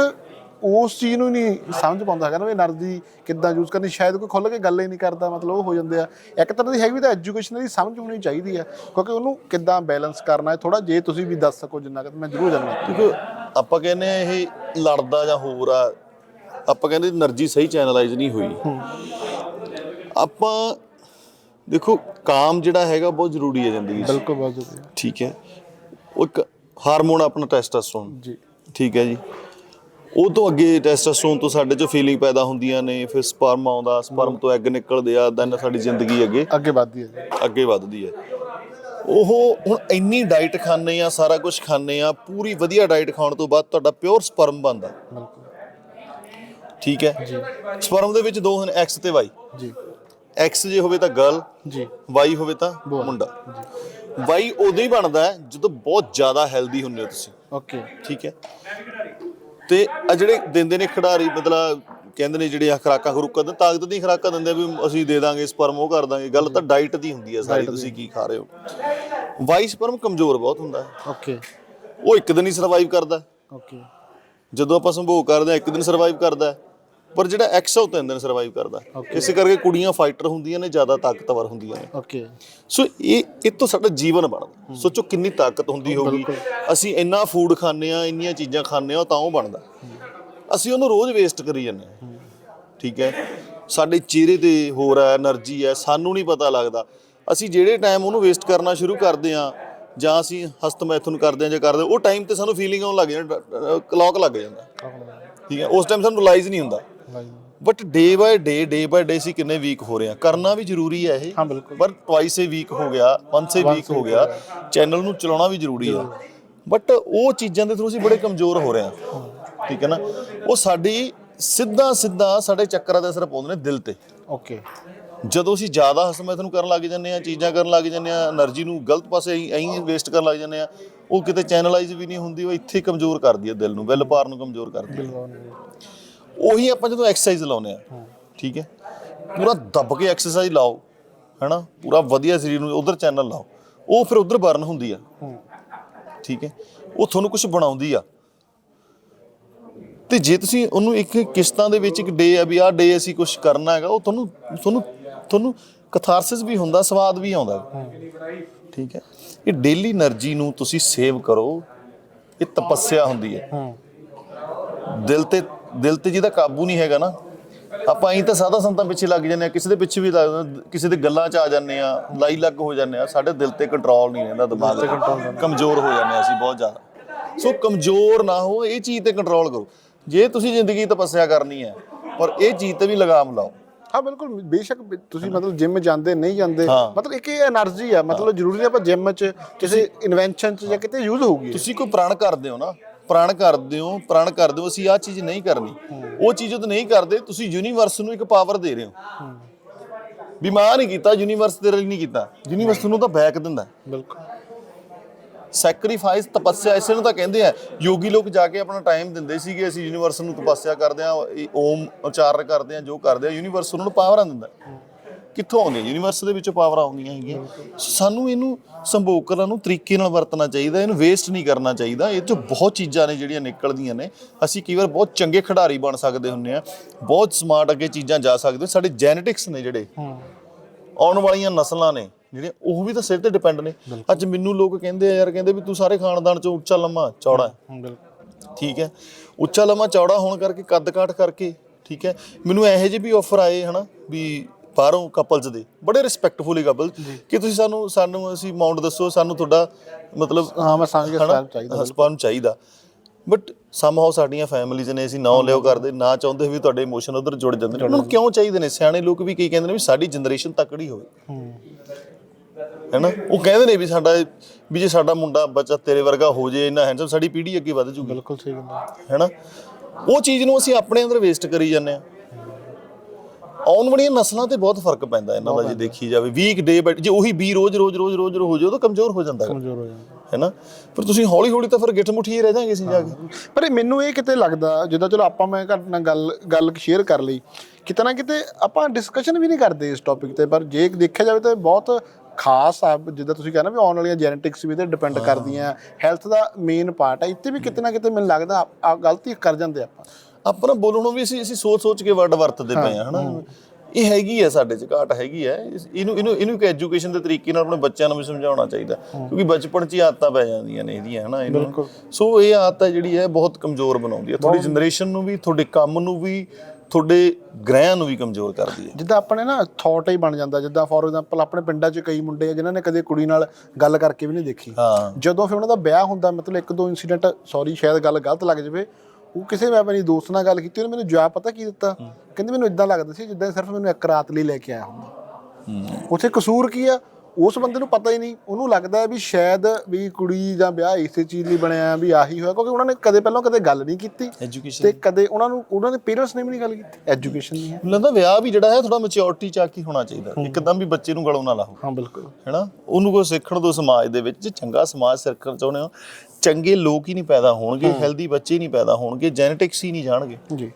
ਉਸ ਚੀਜ਼ ਨੂੰ ਨਹੀਂ ਸਮਝ ਪਾਉਂਦਾ ਹੈਗਾ ਨਾ ਵੀ એનર્ਜੀ ਕਿੱਦਾਂ ਯੂਜ਼ ਕਰਨੀ। ਸ਼ਾਇਦ ਕੋਈ ਖੁੱਲ ਕੇ ਗੱਲ ਹੀ ਨਹੀਂ ਕਰਦਾ ਮਤਲਬ ਉਹ ਹੋ ਜਾਂਦੇ ਆ। ਇੱਕ ਤਰ੍ਹਾਂ ਦੀ ਹੈਵੀ ਤਾਂ ਐਜੂਕੇਸ਼ਨ ਸਮਝ ਹੋਣੀ ਚਾਹੀਦੀ ਆ ਕਿਉਂਕਿ ਉਹਨੂੰ ਕਿੱਦਾਂ ਬੈਲੈਂਸ ਕਰਨਾ ਹੈ। ਥੋੜਾ ਜੇ ਤੁਸੀਂ ਵੀ ਦੱਸ ਸਕੋ ਜਿੰਨਾ ਕਿ ਮੈਂ ਜ਼ਰੂਰ ਜਾਣਨਾ। ਕਿਉਂਕਿ ਆਪਾਂ ਕਹਿੰਦੇ ਆ ਇਹ ਲੜਦਾ ਜਾਂ ਹੋਰ ਆ ਆਪਾਂ ਕਹਿੰਦੇ એનર્ਜੀ ਸਹੀ ਚੈਨਲਾਈਜ਼ ਨਹੀਂ ਹੋਈ। ਆਪਾਂ ਦੇਖੋ ਕਾਮ ਜਿਹੜਾ ਹੈਗਾ ਬਹੁਤ ਜ਼ਰੂਰੀ ਹੈ ਜ਼ਿੰਦਗੀ 'ਚ। ਬਿਲਕੁਲ ਬਹੁਤ ਜ਼ਰੂਰੀ ਠੀਕ ਹੈ। ਉਹ ਇੱਕ ਹਾਰਮੋਨ ਆਪਣਾ ਟੈਸਟੋਸਟਰੋਨ ਜੀ। ਠੀਕ ਹੈ ਜੀ। ਉਹ ਤੋਂ ਅੱਗੇ ਟੈਸਟੋਸਟੇਰੋਨ ਤੋਂ ਸਾਡੇ 'ਚ ਫੀਲਿੰਗ ਪੈਦਾ ਹੁੰਦੀਆਂ ਨੇ ਫਿਰ ਸਪਰਮ ਆਉਂਦਾ ਸਪਰਮ ਤੋਂ ਐਗ ਨਿਕਲਦੇ ਆ ਦੈਨ ਸਾਡੀ ਜ਼ਿੰਦਗੀ ਅੱਗੇ ਅੱਗੇ ਵੱਧਦੀ ਹੈ ਜੀ। ਅੱਗੇ ਵੱਧਦੀ ਹੈ। ਉਹ ਹੁਣ ਇੰਨੀ ਡਾਈਟ ਖਾਣੇ ਆ ਸਾਰਾ ਕੁਝ ਖਾਣੇ ਆ ਪੂਰੀ ਵਧੀਆ ਡਾਈਟ ਖਾਣ ਤੋਂ ਬਾਅਦ ਤੁਹਾਡਾ ਪਿਓਰ ਸਪਰਮ ਬਣਦਾ। ਬਿਲਕੁਲ ਠੀਕ ਹੈ? ਸਪਰਮ ਦੇ ਵਿੱਚ ਦੋ ਹਨ ਐਕਸ ਤੇ ਵਾਈ ਜੀ। ਐਕਸ ਜੇ ਹੋਵੇ ਤਾਂ ਗਰਲ ਜੀ। ਵਾਈ ਹੋਵੇ ਤਾਂ ਮੁੰਡਾ। ਵਾਈ ਉਦੋਂ ਹੀ ਬਣਦਾ ਹੈ ਜਦੋਂ ਬਹੁਤ ਜ਼ਿਆਦਾ ਹੈਲਦੀ ਹੁੰਦੇ ਹੋ ਤੁਸੀਂ। ਓਕੇ ਠੀਕ ਹੈ? ਤੇ ਆ ਜਿਹੜੇ ਦਿੰਦੇ ਨੇ ਖਿਡਾਰੀ ਮਤਲਬ ਕਹਿੰਦੇ ਨੇ ਜਿਹੜੇ ਆ ਖਰਾਕਾਂ ਖਰੂਕਾਂ ਦੇ ਤਾਕਤ ਦੀ ਖਰਾਕਾਂ ਦਿੰਦੇ ਆ ਵੀ ਅਸੀਂ ਦੇ ਦਾਂਗੇ ਸਪਰਮ ਉਹ ਕਰ ਦਾਂਗੇ। ਗੱਲ ਤਾਂ ਡਾਈਟ ਦੀ ਹੁੰਦੀ ਹੈ ਸਾਰੀ ਤੁਸੀਂ ਕੀ ਖਾ ਰਹੇ ਹੋ? ਵਾਈ ਸਪਰਮ ਕਮਜ਼ੋਰ ਬਹੁਤ ਹੁੰਦਾ। ਹੈ ਓਕੇ ਉਹ ਇੱਕ ਦਿਨ ਹੀ ਸਰਵਾਈਵ ਕਰਦਾ। ਓਕੇ ਜਦੋਂ ਆਪਾਂ ਸੰਭੋਗ ਕਰਦੇ ਆ ਇੱਕ ਦਿਨ ਸਰਵਾਈਵ ਕਰਦਾ। ਪਰ ਜਿਹੜਾ ਐਕਸ ਉਹ ਤਿੰਨ ਦਿਨ ਸਰਵਾਈਵ ਕਰਦਾ। ਇਸੇ ਕਰਕੇ ਕੁੜੀਆਂ ਫਾਈਟਰ ਹੁੰਦੀਆਂ ਨੇ ਜ਼ਿਆਦਾ ਤਾਕਤਵਰ ਹੁੰਦੀਆਂ ਨੇ। ਓਕੇ ਸੋ ਇਹ ਇਹ ਤੋਂ ਸਾਡਾ ਜੀਵਨ ਬਣਦਾ। ਸੋਚੋ ਕਿੰਨੀ ਤਾਕਤ ਹੁੰਦੀ ਹੋਊਗੀ। ਅਸੀਂ ਇੰਨਾ ਫੂਡ ਖਾਂਦੇ ਆ ਇੰਨੀਆਂ ਚੀਜ਼ਾਂ ਖਾਂਦੇ ਆ ਤਾਂ ਉਹ ਬਣਦਾ। ਅਸੀਂ ਉਹਨੂੰ ਰੋਜ਼ ਵੇਸਟ ਕਰੀ ਜਾਂਦੇ ਠੀਕ ਹੈ? ਸਾਡੇ ਚਿਹਰੇ ਤੇ ਹੋਰ ਹੈ એનર્ਜੀ ਹੈ ਸਾਨੂੰ ਨਹੀਂ ਪਤਾ ਲੱਗਦਾ। ਅਸੀਂ ਜਿਹੜੇ ਟਾਈਮ ਉਹਨੂੰ ਵੇਸਟ ਕਰਨਾ ਸ਼ੁਰੂ ਕਰਦੇ ਆ ਜਾਂ ਅਸੀਂ ਹਸਤ ਮੈਥਨ ਕਰਦੇ ਆ ਜਾਂ ਕਰਦੇ ਉਹ ਟਾਈਮ ਤੇ ਸਾਨੂੰ ਫੀਲਿੰਗ ਆਉਣ ਲੱਗ ਜਾਂਦਾ ਕਲੌਕ ਲੱਗ ਜਾਂਦਾ। ਠੀਕ ਹੈ? ਉਸ ਟਾਈਮ ਸਾਨੂੰ ਰਿਲਾਈਜ਼ ਨਹੀਂ ਹੁੰਦਾ। But day by day day by day ਸੀ ਕਿੰਨੇ ਵੀਕ ਹੋ ਰਹੇ ਕਰਨਾ ਵੀ ਜ਼ਰੂਰੀ ਹੈ ਇਹ। ਹਾਂ ਬਿਲਕੁਲ। ਪਰ ਟਵਾਈਸ ਏ ਵੀਕ ਹੋ ਗਿਆ ਵਾਂਸ ਏ ਵੀਕ ਹੋ ਗਿਆ। ਚੈਨਲ ਨੂੰ ਚਲਾਉਣਾ ਵੀ ਜ਼ਰੂਰੀ ਆ। ਬਟ ਉਹ ਚੀਜ਼ਾਂ ਦੇ ਥਰੂ ਅਸੀਂ ਬੜੇ ਕਮਜ਼ੋਰ ਹੋ ਰਹੇ ਆ। ਠੀਕ ਹੈ ਨਾ? ਉਹ ਸਾਡੀ ਸਿੱਧਾ ਸਿੱਧਾ ਸਾਡੇ ਚੱਕਰਾਂ ਦਾ ਅਸਰ ਪਾਉਂਦੇ ਨੇ ਦਿਲ ਤੇ। ਓਕੇ ਜਦੋਂ ਅਸੀਂ ਜ਼ਿਆਦਾ ਹਸਮਤ ਨੂੰ ਕਰਨ ਲੱਗ ਜਾਂਦੇ ਆ ਚੀਜ਼ਾਂ ਕਰਨ ਲੱਗ ਜਾਂਦੇ ਆ એનર્ਜੀ ਨੂੰ ਗਲਤ ਪਾਸੇ ਐਂ ਵੇਸਟ ਕਰਨ ਲੱਗ ਜਾਂਦੇ ਆ ਉਹ ਕਿਤੇ ਚੈਨਲਾਈਜ਼ ਵੀ ਨਹੀਂ ਹੁੰਦੀ ਉਹ ਇੱਥੇ ਕਮਜ਼ੋਰ ਕਰਦੀ ਹੈ ਦਿਲ ਨੂੰ ਬਿੱਲ ਨੂੰ ਕਮਜ਼ੋਰ ਕਰਦੀ ਆ। ਉਹੀ ਆਪਾਂ ਜਦੋਂ ਐਕਸਰਸਾਈਜ਼ ਲਾਉਨੇ ਆ ਠੀਕ ਹੈ? ਪੂਰਾ ਦੱਬ ਕੇ ਐਕਸਰਸਾਈਜ਼ ਲਾਓ ਹੈਨਾ? ਪੂਰਾ ਵਧੀਆ ਸਰੀਰ ਨੂੰ ਉਧਰ ਚੈਨਲ ਲਾਓ। ਉਹ ਫਿਰ ਉਧਰ ਬਰਨ ਹੁੰਦੀ ਆ। ਠੀਕ ਹੈ? ਉਹ ਤੁਹਾਨੂੰ ਕੁਝ ਬਣਾਉਂਦੀ ਆ। ਤੇ ਜੇ ਤੁਸੀਂ ਉਹਨੂੰ ਇੱਕ ਕਿਸ਼ਤਾਂ ਦੇ ਵਿੱਚ ਇੱਕ ਡੇ ਆ ਵੀ ਆ ਡੇ ਅਸੀਂ ਕੁਝ ਕਰਨਾ ਹੈਗਾ ਉਹ ਤੁਹਾਨੂੰ ਤੁਹਾਨੂੰ ਤੁਹਾਨੂੰ ਕਥਾਰਸਿਸ ਵੀ ਹੁੰਦਾ ਸਵਾਦ ਵੀ ਆਉਂਦਾ ਠੀਕ ਹੈ? ਇਹ ਡੇਲੀ એનર્ਜੀ ਨੂੰ ਤੁਸੀਂ ਸੇਵ ਕਰੋ। ਇਹ ਤਪੱਸਿਆ ਹੁੰਦੀ ਹੈ। ਦਿਲ ਤੇ ਦਿਲ ਤੇ ਜਿਹਦਾ ਕਾਬੂ ਨਹੀਂ ਹੈਗਾ ਨਾ ਆਪਾਂ ਐਂ ਤਾਂ ਸਾਦਾ ਸੰਤਾਂ ਪਿੱਛੇ ਲੱਗ ਜਾਂਦੇ ਆ ਕਿਸੇ ਦੇ ਪਿੱਛੇ ਵੀ ਲੱਗ ਜਾਂਦੇ ਕਿਸੇ ਦੇ ਗੱਲਾਂ 'ਚ ਆ ਜਾਂਦੇ ਆ ਲਾਈ ਲੱਗ ਹੋ ਜਾਂਦੇ ਆ ਸਾਡੇ ਦਿਲ ਤੇ ਕੰਟਰੋਲ ਨਹੀਂ ਰਹਿੰਦਾ ਦਿਮਾਗ ਤੇ ਕਮਜ਼ੋਰ ਹੋ ਜਾਂਦੇ ਆ ਅਸੀਂ ਬਹੁਤ ਜ਼ਿਆਦਾ। ਸੋ ਕਮਜ਼ੋਰ ਨਾ ਹੋ ਇਹ ਚੀਜ਼ ਤੇ ਕੰਟਰੋਲ ਕਰੋ। ਜੇ ਤੁਸੀਂ ਜ਼ਿੰਦਗੀ ਤਪੱਸਿਆ ਕਰਨੀ ਹੈ ਔਰ ਇਹ ਚੀਜ਼ ਤੇ ਵੀ ਲਗਾਮ ਲਾਓ। ਹਾਂ ਬਿਲਕੁਲ ਬੇਸ਼ੱਕ ਤੁਸੀਂ ਮਤਲਬ ਜਿਮ ਜਾਂਦੇ ਨਹੀਂ ਜਾਂਦੇ ਮਤਲਬ ਇੱਕ ਇਹ એનર્ਜੀ ਆ ਮਤਲਬ ਜ਼ਰੂਰੀ ਨਹੀਂ ਆਪਾਂ ਜਿਮ 'ਚ ਕਿਸੇ ਇਨਵੈਂਸ਼ਨ 'ਚ ਜਾਂ ਕਿਤੇ ਯੂਜ਼ ਹੋਊਗੀ। ਤੁਸੀਂ ਕੋਈ ਪ੍ਰਣ ਕਰਦੇ ਹੋ ਨਾ ਪ੍ਰਣ ਕਰਦੇ ਹੋ ਪ੍ਰਣ ਕਰਦੇ ਹੋ ਅਸੀਂ ਆਹ ਚੀਜ਼ ਨਹੀਂ ਕਰਨੀ। ਉਹ ਚੀਜ਼ ਜਦੋਂ ਨਹੀਂ ਕਰਦੇ ਤੁਸੀਂ ਯੂਨੀਵਰਸ ਨੂੰ ਇੱਕ ਪਾਵਰ ਦੇ ਰਹੇ ਹੋ। ਵੀ ਮੈਂ ਆਹ ਨਹੀਂ ਕੀਤਾ ਯੂਨੀਵਰਸ ਤੇਰੇ ਲਈ ਨਹੀਂ ਕੀਤਾ। ਯੂਨੀਵਰਸ ਤੁਹਾਨੂੰ ਤਾਂ ਬੈਕ ਦਿੰਦਾ। ਬਿਲਕੁਲ। ਸੈਕਰੀਫਾਈਸ ਤਪੱਸਿਆ ਇਸੇ ਨੂੰ ਤਾਂ ਕਹਿੰਦੇ ਆ। ਯੋਗੀ ਲੋਕ ਜਾ ਕੇ ਆਪਣਾ ਟਾਈਮ ਦਿੰਦੇ ਸੀਗੇ ਅਸੀਂ ਯੂਨੀਵਰਸ ਨੂੰ ਤਪੱਸਿਆ ਕਰਦੇ ਆ ਓਮ ਉਚਾਰਨ ਕਰਦੇ ਆ ਜੋ ਕਰਦੇ ਆ ਯੂਨੀਵਰਸ ਉਹਨਾਂ ਨੂੰ ਪਾਵਰਾਂ ਦਿੰਦਾ। ਕਿੱਥੋਂ ਆਉਂਦੀਆਂ? ਯੂਨੀਵਰਸ ਦੇ ਵਿੱਚੋਂ ਪਾਵਰਾਂ ਆਉਂਦੀਆਂ ਹੈਗੀਆਂ। ਸਾਨੂੰ ਇਹਨੂੰ ਸੰਭੋਗ ਕਰਨ ਨੂੰ ਤਰੀਕੇ ਨਾਲ ਵਰਤਣਾ ਚਾਹੀਦਾ ਇਹਨੂੰ ਵੇਸਟ ਨਹੀਂ ਕਰਨਾ ਚਾਹੀਦਾ। ਇਹ ਚੋਂ ਬਹੁਤ ਚੀਜ਼ਾਂ ਨੇ ਜਿਹੜੀਆਂ ਨਿਕਲਦੀਆਂ ਨੇ। ਅਸੀਂ ਕਈ ਵਾਰ ਬਹੁਤ ਚੰਗੇ ਖਿਡਾਰੀ ਬਣ ਸਕਦੇ ਹੁੰਨੇ ਆ ਬਹੁਤ ਸਮਾਰਟ ਅੱਗੇ ਚੀਜ਼ਾਂ ਜਾ ਸਕਦੇ ਸਾਡੇ ਜੈਨੇਟਿਕਸ ਨੇ ਜਿਹੜੇ। ਆਉਣ ਵਾਲੀਆਂ ਨਸਲਾਂ ਨੇ। ਜਿਹੜੀਆਂ ਉਹ ਵੀ ਤਾਂ ਸਿਰ ਤੇ ਡਿਪੈਂਡ ਨੇ। ਅੱਜ ਮੈਨੂੰ ਲੋਕ ਕਹਿੰਦੇ ਆ ਯਾਰ ਕਹਿੰਦੇ ਵੀ ਤੂੰ ਸਾਰੇ ਖਾਨਦਾਨ ਚੋਂ ਉੱਚਾ ਲੰਮਾ ਚੌੜਾ। ਹੈ। ਹਾਂ ਠੀਕ ਹੈ। ਉੱਚਾ ਲੰਮਾ ਚੌੜਾ ਹੋਣ ਕਰਕੇ ਕੱਦ ਕਾਠ ਕਰਕੇ ਠੀਕ ਹੈ। ਮੈਨੂੰ ਇਹੋ ਜਿਹੇ ਵੀ ਆਫਰ ਆਏ ਹਨਾ ਵੀ ਬਾਹਰੋਂ ਕਪਲਸ ਦੇ। ਬੜੇ ਰਿਸਪੈਕਟਫੁਲੀ ਕਪਲ ਕਿ ਤੁਸੀਂ ਸਾਨੂੰ ਸਾਨੂੰ ਅਸੀਂ ਅਮਾਉਂਟ ਦੱਸੋ ਸਾਨੂੰ ਤੁਹਾਡਾ ਮਤਲਬ ਹਾਂ ਮੈਂ ਸਮਝ ਗਿਆ ਸਵਾਲ ਚਾਹੀਦਾ। ਹਸਬੰਦ ਚਾਹੀਦਾ। ਬਟ ਸਮਹਾਉ ਸਾਡੀਆਂ ਫੈਮਿਲੀਜ਼ ਨੇ ਅਸੀਂ ਨਾ ਲਿਓ ਕਰਦੇ ਨਾ ਚਾਹੁੰਦੇ ਵੀ ਤੁਹਾਡੇ ਇਮੋਸ਼ਨ ਉਧਰ ਜੁੜ ਜਾਂਦੇ ਨੇ। ਉਹਨਾਂ ਨੂੰ ਕਿਉਂ ਚਾਹੀਦੇ ਨੇ? ਸਿਆਣੇ ਲੋਕ ਵੀ ਕੀ ਕਹਿੰਦੇ ਨੇ ਵੀ ਸਾਡੀ ਜਨਰੇਸ਼ਨ ਤਕੜੀ ਹੋਵੇ ਹੈਨਾ? ਉਹ ਕਹਿੰਦੇ ਨੇ ਵੀ ਸਾਡਾ ਵੀ ਜੇ ਸਾਡਾ ਮੁੰਡਾ ਬੱਚਾ ਤੇਰੇ ਵਰਗਾ ਹੋ ਜੇ ਇੰਨਾ ਹੈਂਡਸਮ ਸਾਡੀ ਪੀੜ੍ਹੀ ਅੱਗੇ ਵੱਧ ਜੂਗੀ। ਬਿਲਕੁਲ ਸਹੀ ਗੱਲ ਹੈ। ਹੈਨਾ? ਉਹ ਚੀਜ਼ ਨੂੰ ਅਸੀਂ ਆਪਣੇ ਅੰਦਰ ਵੇਸਟ ਕਰੀ ਜਾਂਦੇ ਆ ਆਉਣ ਵਾਲੀਆਂ ਨਸਲਾਂ ਤੇ ਬਹੁਤ ਫ਼ਰਕ ਪੈਂਦਾ ਇਹਨਾਂ ਦਾ ਜੇ ਦੇਖੀ ਜਾਵੇ। ਵੀਕ ਡੇ ਬਟ ਜੇ ਉਹੀ ਬੀ ਰੋਜ਼ ਰੋਜ਼ ਰੋਜ਼ ਰੋਜ਼ ਹੋ ਜਾਓ ਤਾਂ ਕਮਜ਼ੋਰ ਹੋ ਜਾਂਦਾ। ਕਮਜ਼ੋਰ ਹੋ ਜਾਂਦਾ। ਹੈਨਾ ਫਿਰ ਤੁਸੀਂ ਹੌਲੀ ਹੌਲੀ ਤਾਂ ਫਿਰ ਗਿੱਠ ਮੁੱਠੀ ਹੀ ਰਹਿ ਜਾਾਂਗੇ ਅਸੀਂ ਜਾ ਕੇ। ਪਰ ਇਹ ਮੈਨੂੰ ਇਹ ਕਿਤੇ ਲੱਗਦਾ ਜਿੱਦਾਂ ਚਲੋ ਆਪਾਂ ਮੈਂ ਘਰ ਨਾਲ ਗੱਲ ਗੱਲ ਸ਼ੇਅਰ ਕਰ ਲਈ ਕਿਤੇ ਨਾ ਕਿਤੇ ਆਪਾਂ ਡਿਸਕਸ਼ਨ ਵੀ ਨਹੀਂ ਕਰਦੇ ਇਸ ਟੌਪਿਕ ਤੇ ਪਰ ਜੇ ਦੇਖਿਆ ਜਾਵੇ ਤਾਂ ਬਹੁਤ ਖਾਸ ਆ ਜਿੱਦਾਂ ਤੁਸੀਂ ਕਹਿੰਦੇ ਵੀ ਆਉਣ ਵਾਲੀਆਂ ਜੈਨੇਟਿਕਸ ਵੀ ਤੇ ਡਿਪੈਂਡ ਕਰਦੀਆਂ ਹੈਲਥ ਦਾ ਮੇਨ ਪਾਰਟ ਹੈ ਇੱਥੇ ਵੀ ਕਿਤੇ ਨਾ ਕਿਤੇ ਮੈਨੂੰ ਲੱਗਦਾ ਆ ਗਲਤੀ ਕਰ ਜਾਂਦੇ ਆਪਾਂ। ਆਪਣਾ ਬੋਲਣੋਂ ਵੀ ਅਸੀਂ ਅਸੀਂ ਸੋਚ ਸੋਚ ਕੇ ਵਰਡ ਵਰਤਦੇ ਪਏ ਆ ਹਨਾ? ਇਹ ਹੈਗੀ ਹੈ ਸਾਡੇ ਚ ਘਾਟ ਹੈਗੀ ਹੈ। ਇਹਨੂੰ ਇਹਨੂੰ ਇਹਨੂੰ ਇੱਕ ਐਜੂਕੇਸ਼ਨ ਦੇ ਤਰੀਕੇ ਨਾਲ ਆਪਣੇ ਬੱਚਿਆਂ ਨੂੰ ਵੀ ਸਮਝਾਉਣਾ ਚਾਹੀਦਾ ਕਿਉਂਕਿ ਬਚਪਨ ਚ ਹੀ ਆਦਤਾਂ ਪੈ ਜਾਂਦੀਆਂ ਨੇ ਇਹਦੀਆਂ ਹਨਾ? ਇਹਨੂੰ ਸੋ ਇਹ ਆਦਤ ਜਿਹੜੀ ਹੈ ਬਹੁਤ ਕਮਜ਼ੋਰ ਬਣਾਉਂਦੀ ਹੈ। ਤੁਹਾਡੀ ਜਨਰੇਸ਼ਨ ਨੂੰ ਵੀ ਤੁਹਾਡੇ ਕੰਮ ਨੂੰ ਵੀ ਤੁਹਾਡੇ ਗ੍ਰਹਿਆਂ ਨੂੰ ਵੀ ਕਮਜ਼ੋਰ ਕਰਦੀ ਹੈ। ਜਿੱਦਾਂ ਆਪਣੇ ਨਾ ਥਾਟ ਹੀ ਬਣ ਜਾਂਦਾ ਜਿੱਦਾਂ ਫੋਰ ਐਗਜ਼ਾਮਪਲ ਆਪਣੇ ਪਿੰਡਾਂ 'ਚ ਕਈ ਮੁੰਡੇ ਆ ਜਿਨ੍ਹਾਂ ਨੇ ਕਦੇ ਕੁੜੀ ਨਾਲ ਗੱਲ ਕਰਕੇ ਵੀ ਨਹੀਂ ਦੇਖੀ। ਜਦੋਂ ਫਿਰ ਉਹਨਾਂ ਦਾ ਵਿਆਹ ਹੁੰਦਾ ਮਤਲਬ ਇੱਕ ਦੋ ਇਨਸੀਡੈਂਟ ਸੌਰੀ ਸ਼ਾਇਦ ਗੱਲ ਗਲਤ ਲੱਗ ਜਾਵੇ ਉਹ ਕਿਸੇ ਮੈਂ ਆਪਣੀ ਦੋਸਤ ਨਾਲ ਗੱਲ ਕੀਤੀ ਉਹਨੇ ਮੈਨੂੰ ਜਵਾਬ ਪਤਾ ਕੀ ਦਿੱਤਾ? ਕਹਿੰਦੀ ਮੈਨੂੰ ਇਦਾਂ ਲੱਗਦਾ ਸੀ ਜਿੱਦਾਂ ਸਿਰਫ ਮੈਨੂੰ ਇੱਕ ਰਾਤ ਲਈ ਲੈ ਕੇ ਆਇਆ ਹੁੰਦਾ। ਉੱਥੇ ਕਸੂਰ ਕੀ ਆ? ਉਸ ਬੰਦੇ ਨੂੰ ਪਤਾ ਹੀ ਨਹੀਂ। ਉਹਨੂੰ ਲੱਗਦਾ ਵੀ ਸ਼ਾਇਦ ਵੀ ਕੁੜੀ ਜਾਂ ਵਿਆਹ ਇਸੇ ਚੀਜ਼ ਲਈ ਬਣਿਆ ਵੀ ਆਹੀ ਹੋਇਆ ਕਿਉਂਕਿ ਉਹਨਾਂ ਨੇ ਕਦੇ ਪਹਿਲਾਂ ਕਦੇ ਗੱਲ ਨਹੀਂ ਕੀਤੀ। ਤੇ ਕਦੇ ਉਹਨਾਂ ਨੂੰ ਉਹਨਾਂ ਦੇ ਪੇਰੈਂਟਸ ਨੇ ਵੀ ਨਹੀਂ ਗੱਲ ਕੀਤੀ। ਐਜੂਕੇਸ਼ਨ ਨਹੀਂ ਹੈ। ਲੱਗਦਾ ਵਿਆਹ ਵੀ ਜਿਹੜਾ ਹੈ ਥੋੜਾ ਮੈਚਿਓਰਿਟੀ ਚ ਕੇ ਹੋਣਾ ਚਾਹੀਦਾ। ਇੱਕਦਮ ਵੀ ਬੱਚੇ ਨੂੰ ਗਲੋਂ ਨਾ ਲਾਓ ਹਾਂ ਬਿਲਕੁਲ। ਹੈਨਾ? ਉਹਨੂੰ ਕੋਈ ਸਿੱਖਣ ਦੋ ਸਮਾਜ ਦੇ ਵਿੱਚ ਚੰਗਾ ਸਮਾਜ ਸਿੱਖਣ ਚਾਹੁੰਦੇ ਹੋ ਚੰਗੇ ਲੋਕ ਹੀ ਨਹੀਂ ਪੈਦਾ ਹੋਣਗੇ ਹੈਲਦੀ ਬੱਚੇ ਹੀ ਨਹੀਂ ਪੈਦਾ ਹੋਣਗੇ ਜੈਨੇਟਿਕਸ ਹੀ ਨਹੀਂ ਜਾਣਗੇ। ਜੀ।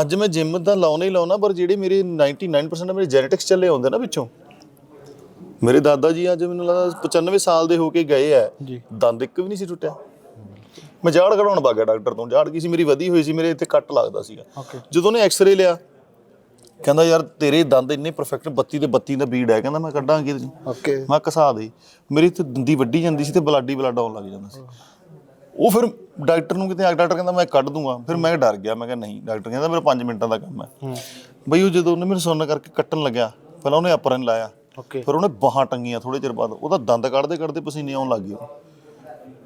ਅੱਜ ਮੈਂ ਜਿਮ ਦਾ ਲਾਉਣਾ ਹੀ ਲਾਉਣਾ ਪਰ ਜਿਹੜੇ ਮੇਰੇ 99% ਮੇਰੇ ਜੈਨੇਟਿਕਸ ਚੱਲੇ ਹੁੰਦੇ ਨਾ ਵਿੱਚੋਂ ਮੇਰੇ ਦਾਦਾ ਜੀ ਅੱਜ ਮੈਨੂੰ ਲੱਗਦਾ 95 ਸਾਲ ਦੇ ਹੋ ਕੇ ਗਏ ਆ। ਦੰਦ ਇੱਕ ਵੀ ਨਹੀਂ ਸੀ ਟੁੱਟਿਆ। ਮੈਂ ਜਾੜ ਕਢਾਉਣ ਗਿਆ ਡਾਕਟਰ ਤੋਂ। ਜਾੜ ਕੀ ਸੀ? ਮੇਰੀ ਵਧੀ ਹੋਈ ਸੀ ਮੇਰੇ ਇੱਥੇ ਕੱਟ ਲੱਗਦਾ ਸੀਗਾ। ਜਦੋਂ ਉਹਨੇ ਐਕਸ-ਰੇ ਲਿਆ ਕਹਿੰਦਾ ਯਾਰ ਤੇਰੇ ਦੰਦ ਇੰਨੇ ਪਰਫੈਕਟ 32 ਦੇ 32 ਦਾ ਬੀੜ ਹੈ ਕਹਿੰਦਾ ਮੈਂ ਕੱਢਾਂਗੀ ਤੈਨੂੰ? ਓਕੇ। ਮੈਂ ਕਸਾ ਦੇ। ਮੇਰੀ ਤੇ ਦੰਦੀ ਵੱਡੀ ਜਾਂਦੀ ਸੀ ਤੇ ਬਲੱਡ ਬਲੱਡ ਆਉਣ ਲੱਗ ਜਾਂਦਾ ਸੀ। ਉਹ ਫਿਰ ਡਾਕਟਰ ਨੂੰ ਕਿਤੇ ਆ ਡਾਕਟਰ ਕਹਿੰਦਾ ਮੈਂ ਕੱਢ ਦੂੰਗਾ। ਫਿਰ ਮੈਂ ਡਰ ਗਿਆ ਮੈਂ ਕਿਹਾ ਨਹੀਂ ਡਾਕਟਰ ਕਹਿੰਦਾ ਮੇਰਾ 5 ਮਿੰਟਾਂ ਦਾ ਕੰਮ ਹੈ। ਬਈ ਉਹ ਜਦੋਂ ਉਹਨੇ ਮੈਨੂੰ ਸੁਣਨ ਕਰਕੇ ਕੱਟਣ ਲੱਗਿਆ ਪਹਿਲਾਂ ਉਹਨੇ ਅਪਰਨ ਲਾਇਆ। ਓਕੇ। ਫਿਰ ਉਹਨੇ ਬਾਹਾਂ ਟੰਗੀਆਂ ਥੋੜੇ ਚਿਰ ਬਾਅਦ। ਉਹਦਾ ਦੰਦ ਕੱਢਦੇ ਕੱਢਦੇ ਪਸੀਨੇ ਆਉਣ ਲੱਗ ਗਏ।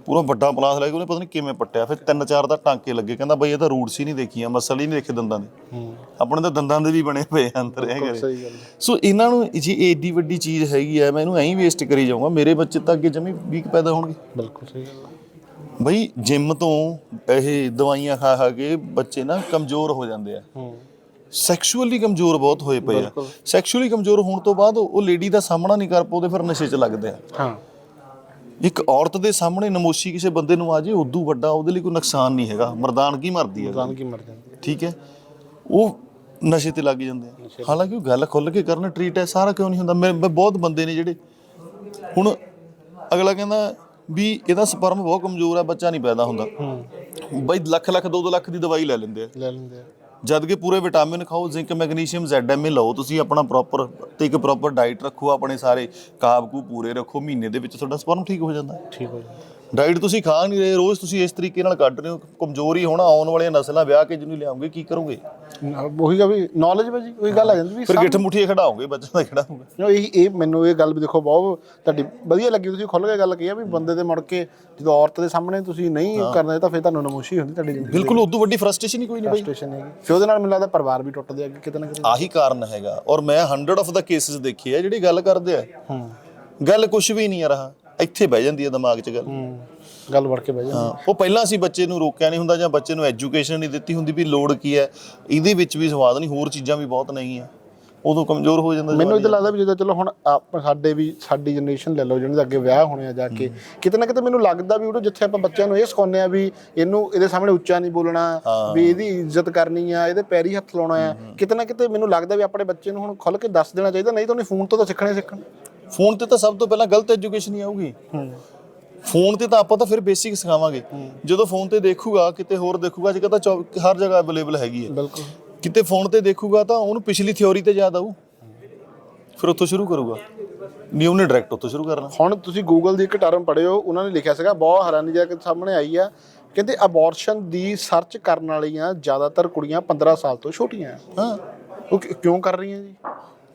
ਪੂਰਾ ਵੱਡਾ ਪਲਾਸ ਲੈ ਕੇ ਉਹਨੇ ਪਤਾ ਨਹੀਂ ਕਿਵੇਂ ਪੱਟਿਆ। ਫਿਰ ਤਿੰਨ ਚਾਰ ਦਾ ਟਾਂਕੇ ਲੱਗੇ। ਕਹਿੰਦਾ ਬਈ ਇਹ ਤਾਂ ਰੂਟਸ ਹੀ ਨਹੀਂ ਦੇਖੀਆਂ ਮਸਲ ਹੀ ਨਹੀਂ ਦੇਖੇ ਦੰਦਾਂ ਦੇ। ਆਪਣੇ ਤਾਂ ਦੰਦਾਂ ਦੇ ਵੀ ਬਣੇ ਪਏ ਅੰਦਰ ਇਹ ਕਰੇ। ਸੋ ਇਹਨਾਂ ਨੂੰ ਜੀ ਏਡੀ ਵੱਡੀ ਚੀਜ਼ ਹੈਗੀ ਆ ਮੈਂ ਇਹਨੂੰ ਐਂ ਵੇਸਟ ਕਰੀ ਜਾਊਂਗਾ ਮੇਰੇ ਬੱਚੇ ਤਾਂ ਅੱਗੇ ਜਮੀ ਵੀਕ ਪੈਦਾ ਹੋਣਗੇ। ਬਿਲਕੁਲ ਸਹੀ ਗੱਲ। ਬਈ ਜਿਮ ਤੋਂ ਇਹ ਦਵਾਈਆਂ ਖਾ ਖਾ ਕੇ ਬੱਚੇ ਨਾ ਕਮਜ਼ੋਰ ਹੋ ਜਾਂਦੇ ਆ। ਸੈਕਸ਼ੂਅਲੀ ਕਮਜ਼ੋਰ ਬਹੁਤ ਹੋਏ ਪਏ ਆ। ਸੈਕਸ਼ੂਅਲੀ ਕਮਜ਼ੋਰ ਹੋਣ ਤੋਂ ਬਾਅਦ ਉਹ ਲੇਡੀ ਦਾ ਸਾਹਮਣਾ ਨਹੀਂ ਕਰ ਪਾਉਂਦੇ ਫਿਰ ਨਸ਼ੇ 'ਚ ਲੱਗਦੇ ਆ। ਹਾਂ। ਇੱਕ ਔਰਤ ਦੇ ਸਾਹਮਣੇ ਨਮੋਸ਼ੀ ਕਿਸੇ ਬੰਦੇ ਨੂੰ ਆ ਜੇ ਉਦੋਂ ਵੱਡਾ ਉਹਦੇ ਲਈ ਕੋਈ ਨੁਕਸਾਨ ਨਹੀਂ ਹੈਗਾ। ਮਰਦਾਨ ਕੀ ਮਰਦੀ ਹੈ ਜਾਨ ਕੀ ਮਰ ਜਾਂਦੀ ਹੈ। ਠੀਕ ਹੈ। ਉਹ ਨਸ਼ੇ ਤੇ ਲੱਗ ਜਾਂਦੇ ਆ। ਹਾਲਾਂਕਿ ਉਹ ਗੱਲ ਖੁੱਲ ਕੇ ਕਰਨ ਟ੍ਰੀਟ ਹੈ ਸਾਰਾ ਕਿਉਂ ਨਹੀਂ ਹੁੰਦਾ? ਮੈਂ ਬਹੁਤ ਬੰਦੇ ਨੇ ਜਿਹੜੇ ਹੁਣ ਅਗਲਾ ਕਹਿੰਦਾ ਵੀ ਇਹਦਾ ਸਪਰਮ ਬਹੁਤ ਕਮਜ਼ੋਰ ਹੈ ਬੱਚਾ ਨਹੀਂ ਪੈਦਾ ਹੁੰਦਾ। ਬਈ ਲੱਖ ਲੱਖ 2-2 ਲੱਖ ਦੀ ਦਵਾਈ ਲੈ ਲੈਂਦੇ ਆ। ਲੈ ਲੈਂਦੇ ਆ। ਜਦ ਕਿ ਪੂਰੇ ਵਿਟਾਮਿਨ ਖਾਓ ਜ਼ਿੰਕ ਮੈਗਨੀਸ਼ੀਅਮ ਜ਼ੈਡਐਮਏ ਲਓ। ਤੁਸੀਂ ਆਪਣਾ ਪ੍ਰੋਪਰ ਤੇ ਇੱਕ ਪ੍ਰੋਪਰ ਡਾਈਟ ਰੱਖੋ ਆਪਣੇ ਸਾਰੇ ਕਾਬ ਕੂ ਪੂਰੇ ਰੱਖੋ। ਮਹੀਨੇ ਦੇ ਵਿੱਚ ਤੁਹਾਡਾ ਸਪਰਮ ਠੀਕ ਹੋ ਜਾਂਦਾ। ਠੀਕ ਹੋ ਜਾਂਦਾ। ਡਾਈਟ ਤੁਸੀਂ ਖਾ ਨਹੀਂ ਰਹੇ ਰੋਜ਼ ਤੁਸੀਂ ਇਸ ਤਰੀਕੇ ਨਾਲ ਕੱਢ ਰਹੇ ਹੋ। ਕਮਜ਼ੋਰੀ ਹੋਣਾ ਆਉਣ ਵਾਲੀਆਂ ਨਸਲਾਂ ਵਿਆਹ ਕੇ ਜਿਹਨੂੰ ਲਿਆਉਂਗੇ ਕੀ ਕਰੋਗੇ? ਉਹੀ ਗਾ ਵੀ ਨੌਲੇਜ ਭਾਜੀ ਉਹੀ ਗੱਲ ਆ ਜਾਂਦੀ ਵੀ ਫਿਰ ਗਿੱਠ ਮੁੱਠੀ ਖੜਾਓਗੇ ਬੱਚਾ ਦਾ ਖੜਾ ਹੋਊਗਾ ਸਭ- ਇਹ ਇਹ ਮੈਨੂੰ ਇਹ ਗੱਲ ਵੀ ਦੇਖੋ ਬਹੁਤ ਤੁਹਾਡੀ ਵਧੀਆ ਲੱਗੀ ਤੁਸੀਂ ਖੁੱਲ ਕੇ ਗੱਲ ਕਹੀ ਆ ਵੀ ਬੰਦੇ ਦੇ ਮੁੜ ਕੇ ਜਦੋਂ ਔਰਤ ਦੇ ਸਾਹਮਣੇ ਤੁਸੀਂ ਨਹੀਂ ਕਰਨਾ ਤਾਂ ਫਿਰ ਤੁਹਾਨੂੰ ਨਮੋਸ਼ੀ ਹੁੰਦੀ ਤੁਹਾਡੀ ਜ਼ਿੰਦਗੀ ਬਿਲਕੁਲ ਉਦੋਂ ਵੱਡੀ ਫਰਸਟ੍ਰੇਸ਼ਨ ਹੀ ਕੋਈ ਨਹੀਂ ਬਈ। ਸਟੇਸ਼ਨ ਹੈਗੀ। ਫਿਰ ਉਹਦੇ ਨਾਲ ਮੈਨੂੰ ਲੱਗਦਾ ਪਰਿਵਾਰ ਵੀ ਟੁੱਟਦੇ ਅੱਗੇ ਕਿਤੇ ਨਾ ਕਿਤੇ। ਆਹੀ ਕਾਰਨ ਹੈਗਾ। ਔਰ ਮੈਂ 100 ਆਫ ਦਾ ਕੇਸਿਸ ਦੇਖੇ ਆ ਜਿਹੜੀ ਗੱਲ ਕਰਦੇ ਆ। ਹੂੰ। ਗੱਲ ਕੁਝ ਵੀ ਨਹੀਂ ਆ ਰਹਾ। ਇੱਥੇ ਬਹਿ ਜਾਂਦੀ ਹੈ ਦਿਮਾਗ 'ਚ ਗੱਲ। ਹੂੰ। ਗੱਲ ਵੜ ਕੇ ਬਹਿ ਜਾਂਦੀ। ਹਾਂ ਉਹ ਪਹਿਲਾਂ ਅਸੀਂ ਬੱਚੇ ਨੂੰ ਰੋਕਿਆ ਨਹੀਂ ਹੁੰਦਾ ਜਾਂ ਬੱਚੇ ਨੂੰ ਐਜੂਕੇਸ਼ਨ ਨਹੀਂ ਦਿੱਤੀ ਹੁੰਦੀ ਵੀ ਲੋੜ ਕੀ ਹੈ। ਇਹਦੇ ਵਿੱਚ ਵੀ ਸਵਾਦ ਨਹੀਂ ਹੋਰ ਚੀਜ਼ਾਂ ਵੀ ਬਹੁਤ ਨਹੀਂ ਆ। ਉਦੋਂ ਕਮਜ਼ੋਰ ਹੋ ਜਾਂਦਾ ਮੈਨੂੰ ਇਦਾਂ ਲੱਗਦਾ ਵੀ ਜਦੋਂ ਚਲੋ ਹੁਣ ਸਾਡੇ ਵੀ ਸਾਡੀ ਜਨਰੇਸ਼ਨ ਲੈ ਲਓ ਜਿਹਨਾਂ ਦੇ ਅੱਗੇ ਵਿਆਹ ਹੋਣੇ ਆ ਜਾ ਕੇ ਕਿਤੇ ਨਾ ਕਿਤੇ ਮੈਨੂੰ ਲੱਗਦਾ ਵੀ ਉਹ ਜਿੱਥੇ ਆਪਾਂ ਬੱਚਿਆਂ ਨੂੰ ਇਹ ਸਿਖਾਉਂਦੇ ਆ ਵੀ ਇਹਨੂੰ ਇਹਦੇ ਸਾਹਮਣੇ ਉੱਚਾ ਨਹੀਂ ਬੋਲਣਾ ਵੀ ਇਹਦੀ ਇੱਜ਼ਤ ਕਰਨੀ ਆ ਇਹਦੇ ਪੈਰੀ ਹੱਥ ਲਾਉਣਾ ਆ। ਕਿਤੇ ਨਾ ਕਿਤੇ ਮੈਨੂੰ ਲੱਗਦਾ ਵੀ ਆਪਣੇ ਬੱਚੇ ਨੂੰ ਹੁਣ ਖੁੱਲ ਕੇ ਦੱਸ ਦੇਣਾ ਚਾਹੀਦਾ ਨਹੀਂ ਤਾਂ ਉਹਨੇ ਫੋਨ ਤੋਂ ਤਾਂ ਸਿੱਖਣੇ ਸਿੱਖਣ। ਫੋਨ ਤੇ ਤਾਂ ਸਭ ਤੋਂ ਪਹਿਲਾਂ ਗਲਤ ਐਜੂਕੇਸ਼ਨ ਹੀ ਆਊਗੀ। ਹੂੰ। ਫੋਨ ਤੇ ਤਾਂ ਆਪਾਂ ਤਾਂ ਫਿਰ ਬੇਸਿਕ ਸਿਖਾਵਾਂਗੇ। ਜਦੋਂ ਫੋਨ ਤੇ ਦੇਖੂਗਾ ਕਿਤੇ ਹੋਰ ਦੇਖੂਗਾ ਕੱਲ੍ਹ ਤਾਂ ਹਰ ਜਗ੍ਹਾ ਅਵੇਲੇਬਲ ਹੈਗੀ ਹੈ। ਬਿਲਕੁਲ। ਕਿਤੇ ਫੋਨ ਤੇ ਦੇਖੂਗਾ ਤਾਂ ਉਹਨੂੰ ਪਿਛਲੀ ਥਿਉਰੀ ਤੇ ਯਾਦ ਆਊ। ਫਿਰ ਉੱਥੋਂ ਸ਼ੁਰੂ ਕਰੂਗਾ। ਨਹੀਂ ਉਹਨੇ ਡਾਇਰੈਕਟ ਉੱਥੋਂ ਸ਼ੁਰੂ ਕਰਨਾ। ਹੁਣ ਤੁਸੀਂ ਗੂਗਲ ਦੀ ਇੱਕ ਟਰਮ ਪੜਿਓ ਉਹਨਾਂ ਨੇ ਲਿਖਿਆ ਸੀਗਾ ਬਹੁਤ ਹੈਰਾਨੀਜਨਕ ਸਾਹਮਣੇ ਆਈ ਆ। ਕਹਿੰਦੇ ਅਬੋਰਸ਼ਨ ਦੀ ਸਰਚ ਕਰਨ ਵਾਲੀਆਂ ਜ਼ਿਆਦਾਤਰ ਕੁੜੀਆਂ 15 ਸਾਲ ਤੋਂ ਛੋਟੀਆਂ। ਹਾਂ। ਉਹ ਕਿਉਂ ਕਰ ਰਹੀਆਂ ਜੀ?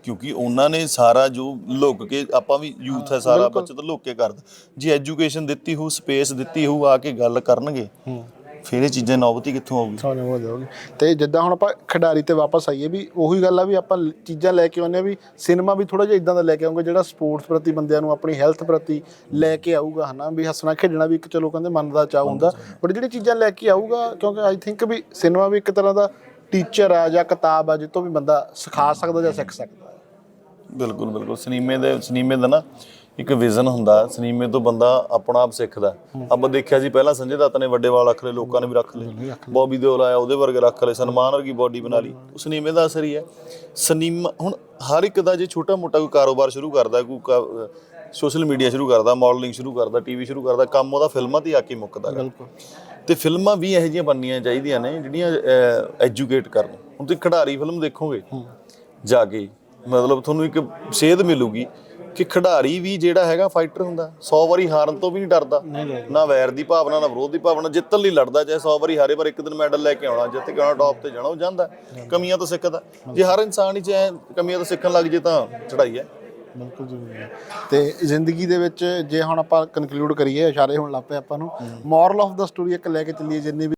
ਕਿਉਂਕਿ ਉਹਨਾਂ ਨੇ ਸਾਰਾ ਜੋ ਲੁੱਕ ਕੇ ਆਪਾਂ ਵੀ ਯੂਥ ਹੈ ਸਾਰਾ ਬੱਚੇ ਤਾਂ ਲੁੱਕ ਕੇ ਕਰਦਾ ਜੇ ਐਜੂਕੇਸ਼ਨ ਦਿੱਤੀ ਹੋ ਸਪੇਸ ਦਿੱਤੀ ਹੋ ਆ ਕੇ ਗੱਲ ਕਰਨਗੇ ਫਿਰ ਇਹ ਚੀਜ਼ਾਂ ਨੌਬਤੀ ਕਿੱਥੋਂ ਆਊਗੀ? ਸਾਨੂੰ ਹੋ ਜਾਓਗੇ ਤੇ ਜਿੱਦਾਂ ਹੁਣ ਆਪਾਂ ਖਿਡਾਰੀ ਤੇ ਵਾਪਸ ਆਈਏ ਵੀ ਉਹੀ ਗੱਲ ਆ ਵੀ ਆਪਾਂ ਚੀਜ਼ਾਂ ਲੈ ਕੇ ਆਉਂਦੇ ਆ ਵੀ ਸਿਨੇਮਾ ਵੀ ਥੋੜਾ ਜਿਹਾ ਇਦਾਂ ਦਾ ਲੈ ਕੇ ਆਉਂਗੇ ਜਿਹੜਾ ਸਪੋਰਟਸ ਪ੍ਰਤੀ ਬੰਦਿਆਂ ਨੂੰ ਆਪਣੀ ਹੈਲਥ ਪ੍ਰਤੀ ਲੈ ਕੇ ਆਊਗਾ ਹਨਾ? ਵੀ ਹੱਸਣਾ ਖੇਡਣਾ ਵੀ ਇੱਕ ਚਲੋ ਕਹਿੰਦੇ ਮਨ ਦਾ ਚਾਹ ਹੁੰਦਾ। ਬਟ ਜਿਹੜੀ ਚੀਜ਼ਾਂ ਲੈ ਕੇ ਆਊਗਾ ਕਿਉਂਕਿ ਆਈ ਥਿੰਕ ਵੀ ਸਿਨੇਮਾ ਵੀ ਇੱਕ ਤਰ੍ਹਾਂ ਦਾ ਟੀਚਰ ਆ ਜਾਂ ਕਿਤਾਬ ਆ ਜਿੱਤੋਂ ਵੀ ਬੰਦਾ ਸਿਖਾ ਸਕਦਾ ਜਾਂ ਸਿੱਖ ਸਕਦਾ। ਬਿਲਕੁਲ ਬਿਲਕੁਲ। ਸਿਨੇਮੇ ਦੇ ਸਿਨੇਮੇ ਦਾ ਨਾ ਇੱਕ ਵਿਜ਼ਨ ਹੁੰਦਾ। ਸਿਨੇਮੇ ਤੋਂ ਬੰਦਾ ਆਪਣਾ ਆਪ ਸਿੱਖਦਾ। ਆਪਾਂ ਦੇਖਿਆ ਸੀ ਪਹਿਲਾਂ ਸੰਜੇ ਦੱਤ ਨੇ ਵੱਡੇ ਵਾਲ ਰੱਖ ਲਏ ਲੋਕਾਂ ਨੇ ਵੀ ਰੱਖ ਲਏ। ਬੌਬੀ ਦਿਓਲ ਆਇਆ ਉਹਦੇ ਵਰਗੇ ਰੱਖ ਲਏ ਸਨਮਾਨ ਵਰਗੀ ਬੋਡੀ ਬਣਾ ਲਈ। ਉਹ ਸਿਨੇਮੇ ਦਾ ਅਸਰ ਹੀ ਹੈ। ਸਿਨੇਮਾ ਹੁਣ ਹਰ ਇੱਕ ਦਾ ਜੇ ਛੋਟਾ ਮੋਟਾ ਕੋਈ ਕਾਰੋਬਾਰ ਸ਼ੁਰੂ ਕਰਦਾ ਕੋਈ ਸੋਸ਼ਲ ਮੀਡੀਆ ਸ਼ੁਰੂ ਕਰਦਾ ਮਾਡਲਿੰਗ ਸ਼ੁਰੂ ਕਰਦਾ ਟੀਵੀ ਸ਼ੁਰੂ ਕਰਦਾ ਕੰਮ ਉਹਦਾ ਫਿਲਮਾਂ ਤੇ ਆ ਕੇ ਮੁੱਕਦਾ। ਬਿਲਕੁਲ। ਤੇ ਫਿਲਮਾਂ ਵੀ ਇਹੋ ਜਿਹੀਆਂ ਬਣਨੀਆਂ ਚਾਹੀਦੀਆਂ ਨੇ ਜਿਹੜੀਆਂ ਐਜੂਕੇਟ ਕਰਨ। ਹੁਣ ਤੁਸੀਂ ਖਿਡਾਰੀ ਫਿਲਮ ਦੇਖੋਗੇ ਜਾ ਕੇ ਮਤਲਬ ਤੁਹਾਨੂੰ ਇੱਕ ਸੇਧ ਮਿਲੂਗੀ ਕਿ ਖਿਡਾਰੀ ਵੀ ਜਿਹੜਾ ਹੈਗਾ ਫਾਈਟਰ ਹੁੰਦਾ 100 ਵਾਰੀ ਹਾਰਨ ਤੋਂ ਵੀ ਨਹੀਂ ਡਰਦਾ ਨਾ ਵੈਰ ਦੀ ਭਾਵਨਾ ਨਾ ਵਿਰੋਧ ਦੀ ਭਾਵਨਾ ਜਿੱਤਣ ਲਈ ਲੜਦਾ ਚਾਹੇ 100 ਵਾਰੀ ਹਾਰੇ ਪਰ ਇੱਕ ਦਿਨ ਮੈਡਲ ਲੈ ਕੇ ਆਉਣਾ ਜਿੱਤ ਕੇ ਆਉਣਾ ਟੌਪ ਤੇ ਜਾਣਾ ਉਹ ਜਾਂਦਾ ਕਮੀਆਂ ਤੋਂ ਸਿੱਖਦਾ। ਜੇ ਹਰ ਇਨਸਾਨ ਹੀ ਚ ਐਂ ਕਮੀਆਂ ਤੋਂ ਸਿੱਖਣ ਲੱਗ ਜੇ ਤਾਂ ਚੜਾਈ ਹੈ। ਬਿਲਕੁਲ ਜ਼ਰੂਰੀ ਹੈ। ਤੇ ਜ਼ਿੰਦਗੀ ਦੇ ਵਿੱਚ ਜੇ ਹੁਣ ਆਪਾਂ ਕਨਕਲੂਡ ਕਰੀਏ ਇਸ਼ਾਰੇ ਹੋਣ ਲੱਗ ਪਏ ਆਪਾਂ ਨੂੰ ਮੋਰਲ ਆਫ ਦਾ ਸਟੋਰੀ ਇੱਕ ਲੈ ਕੇ ਚੱਲੀਏ ਜਿੰਨੀ ਵੀ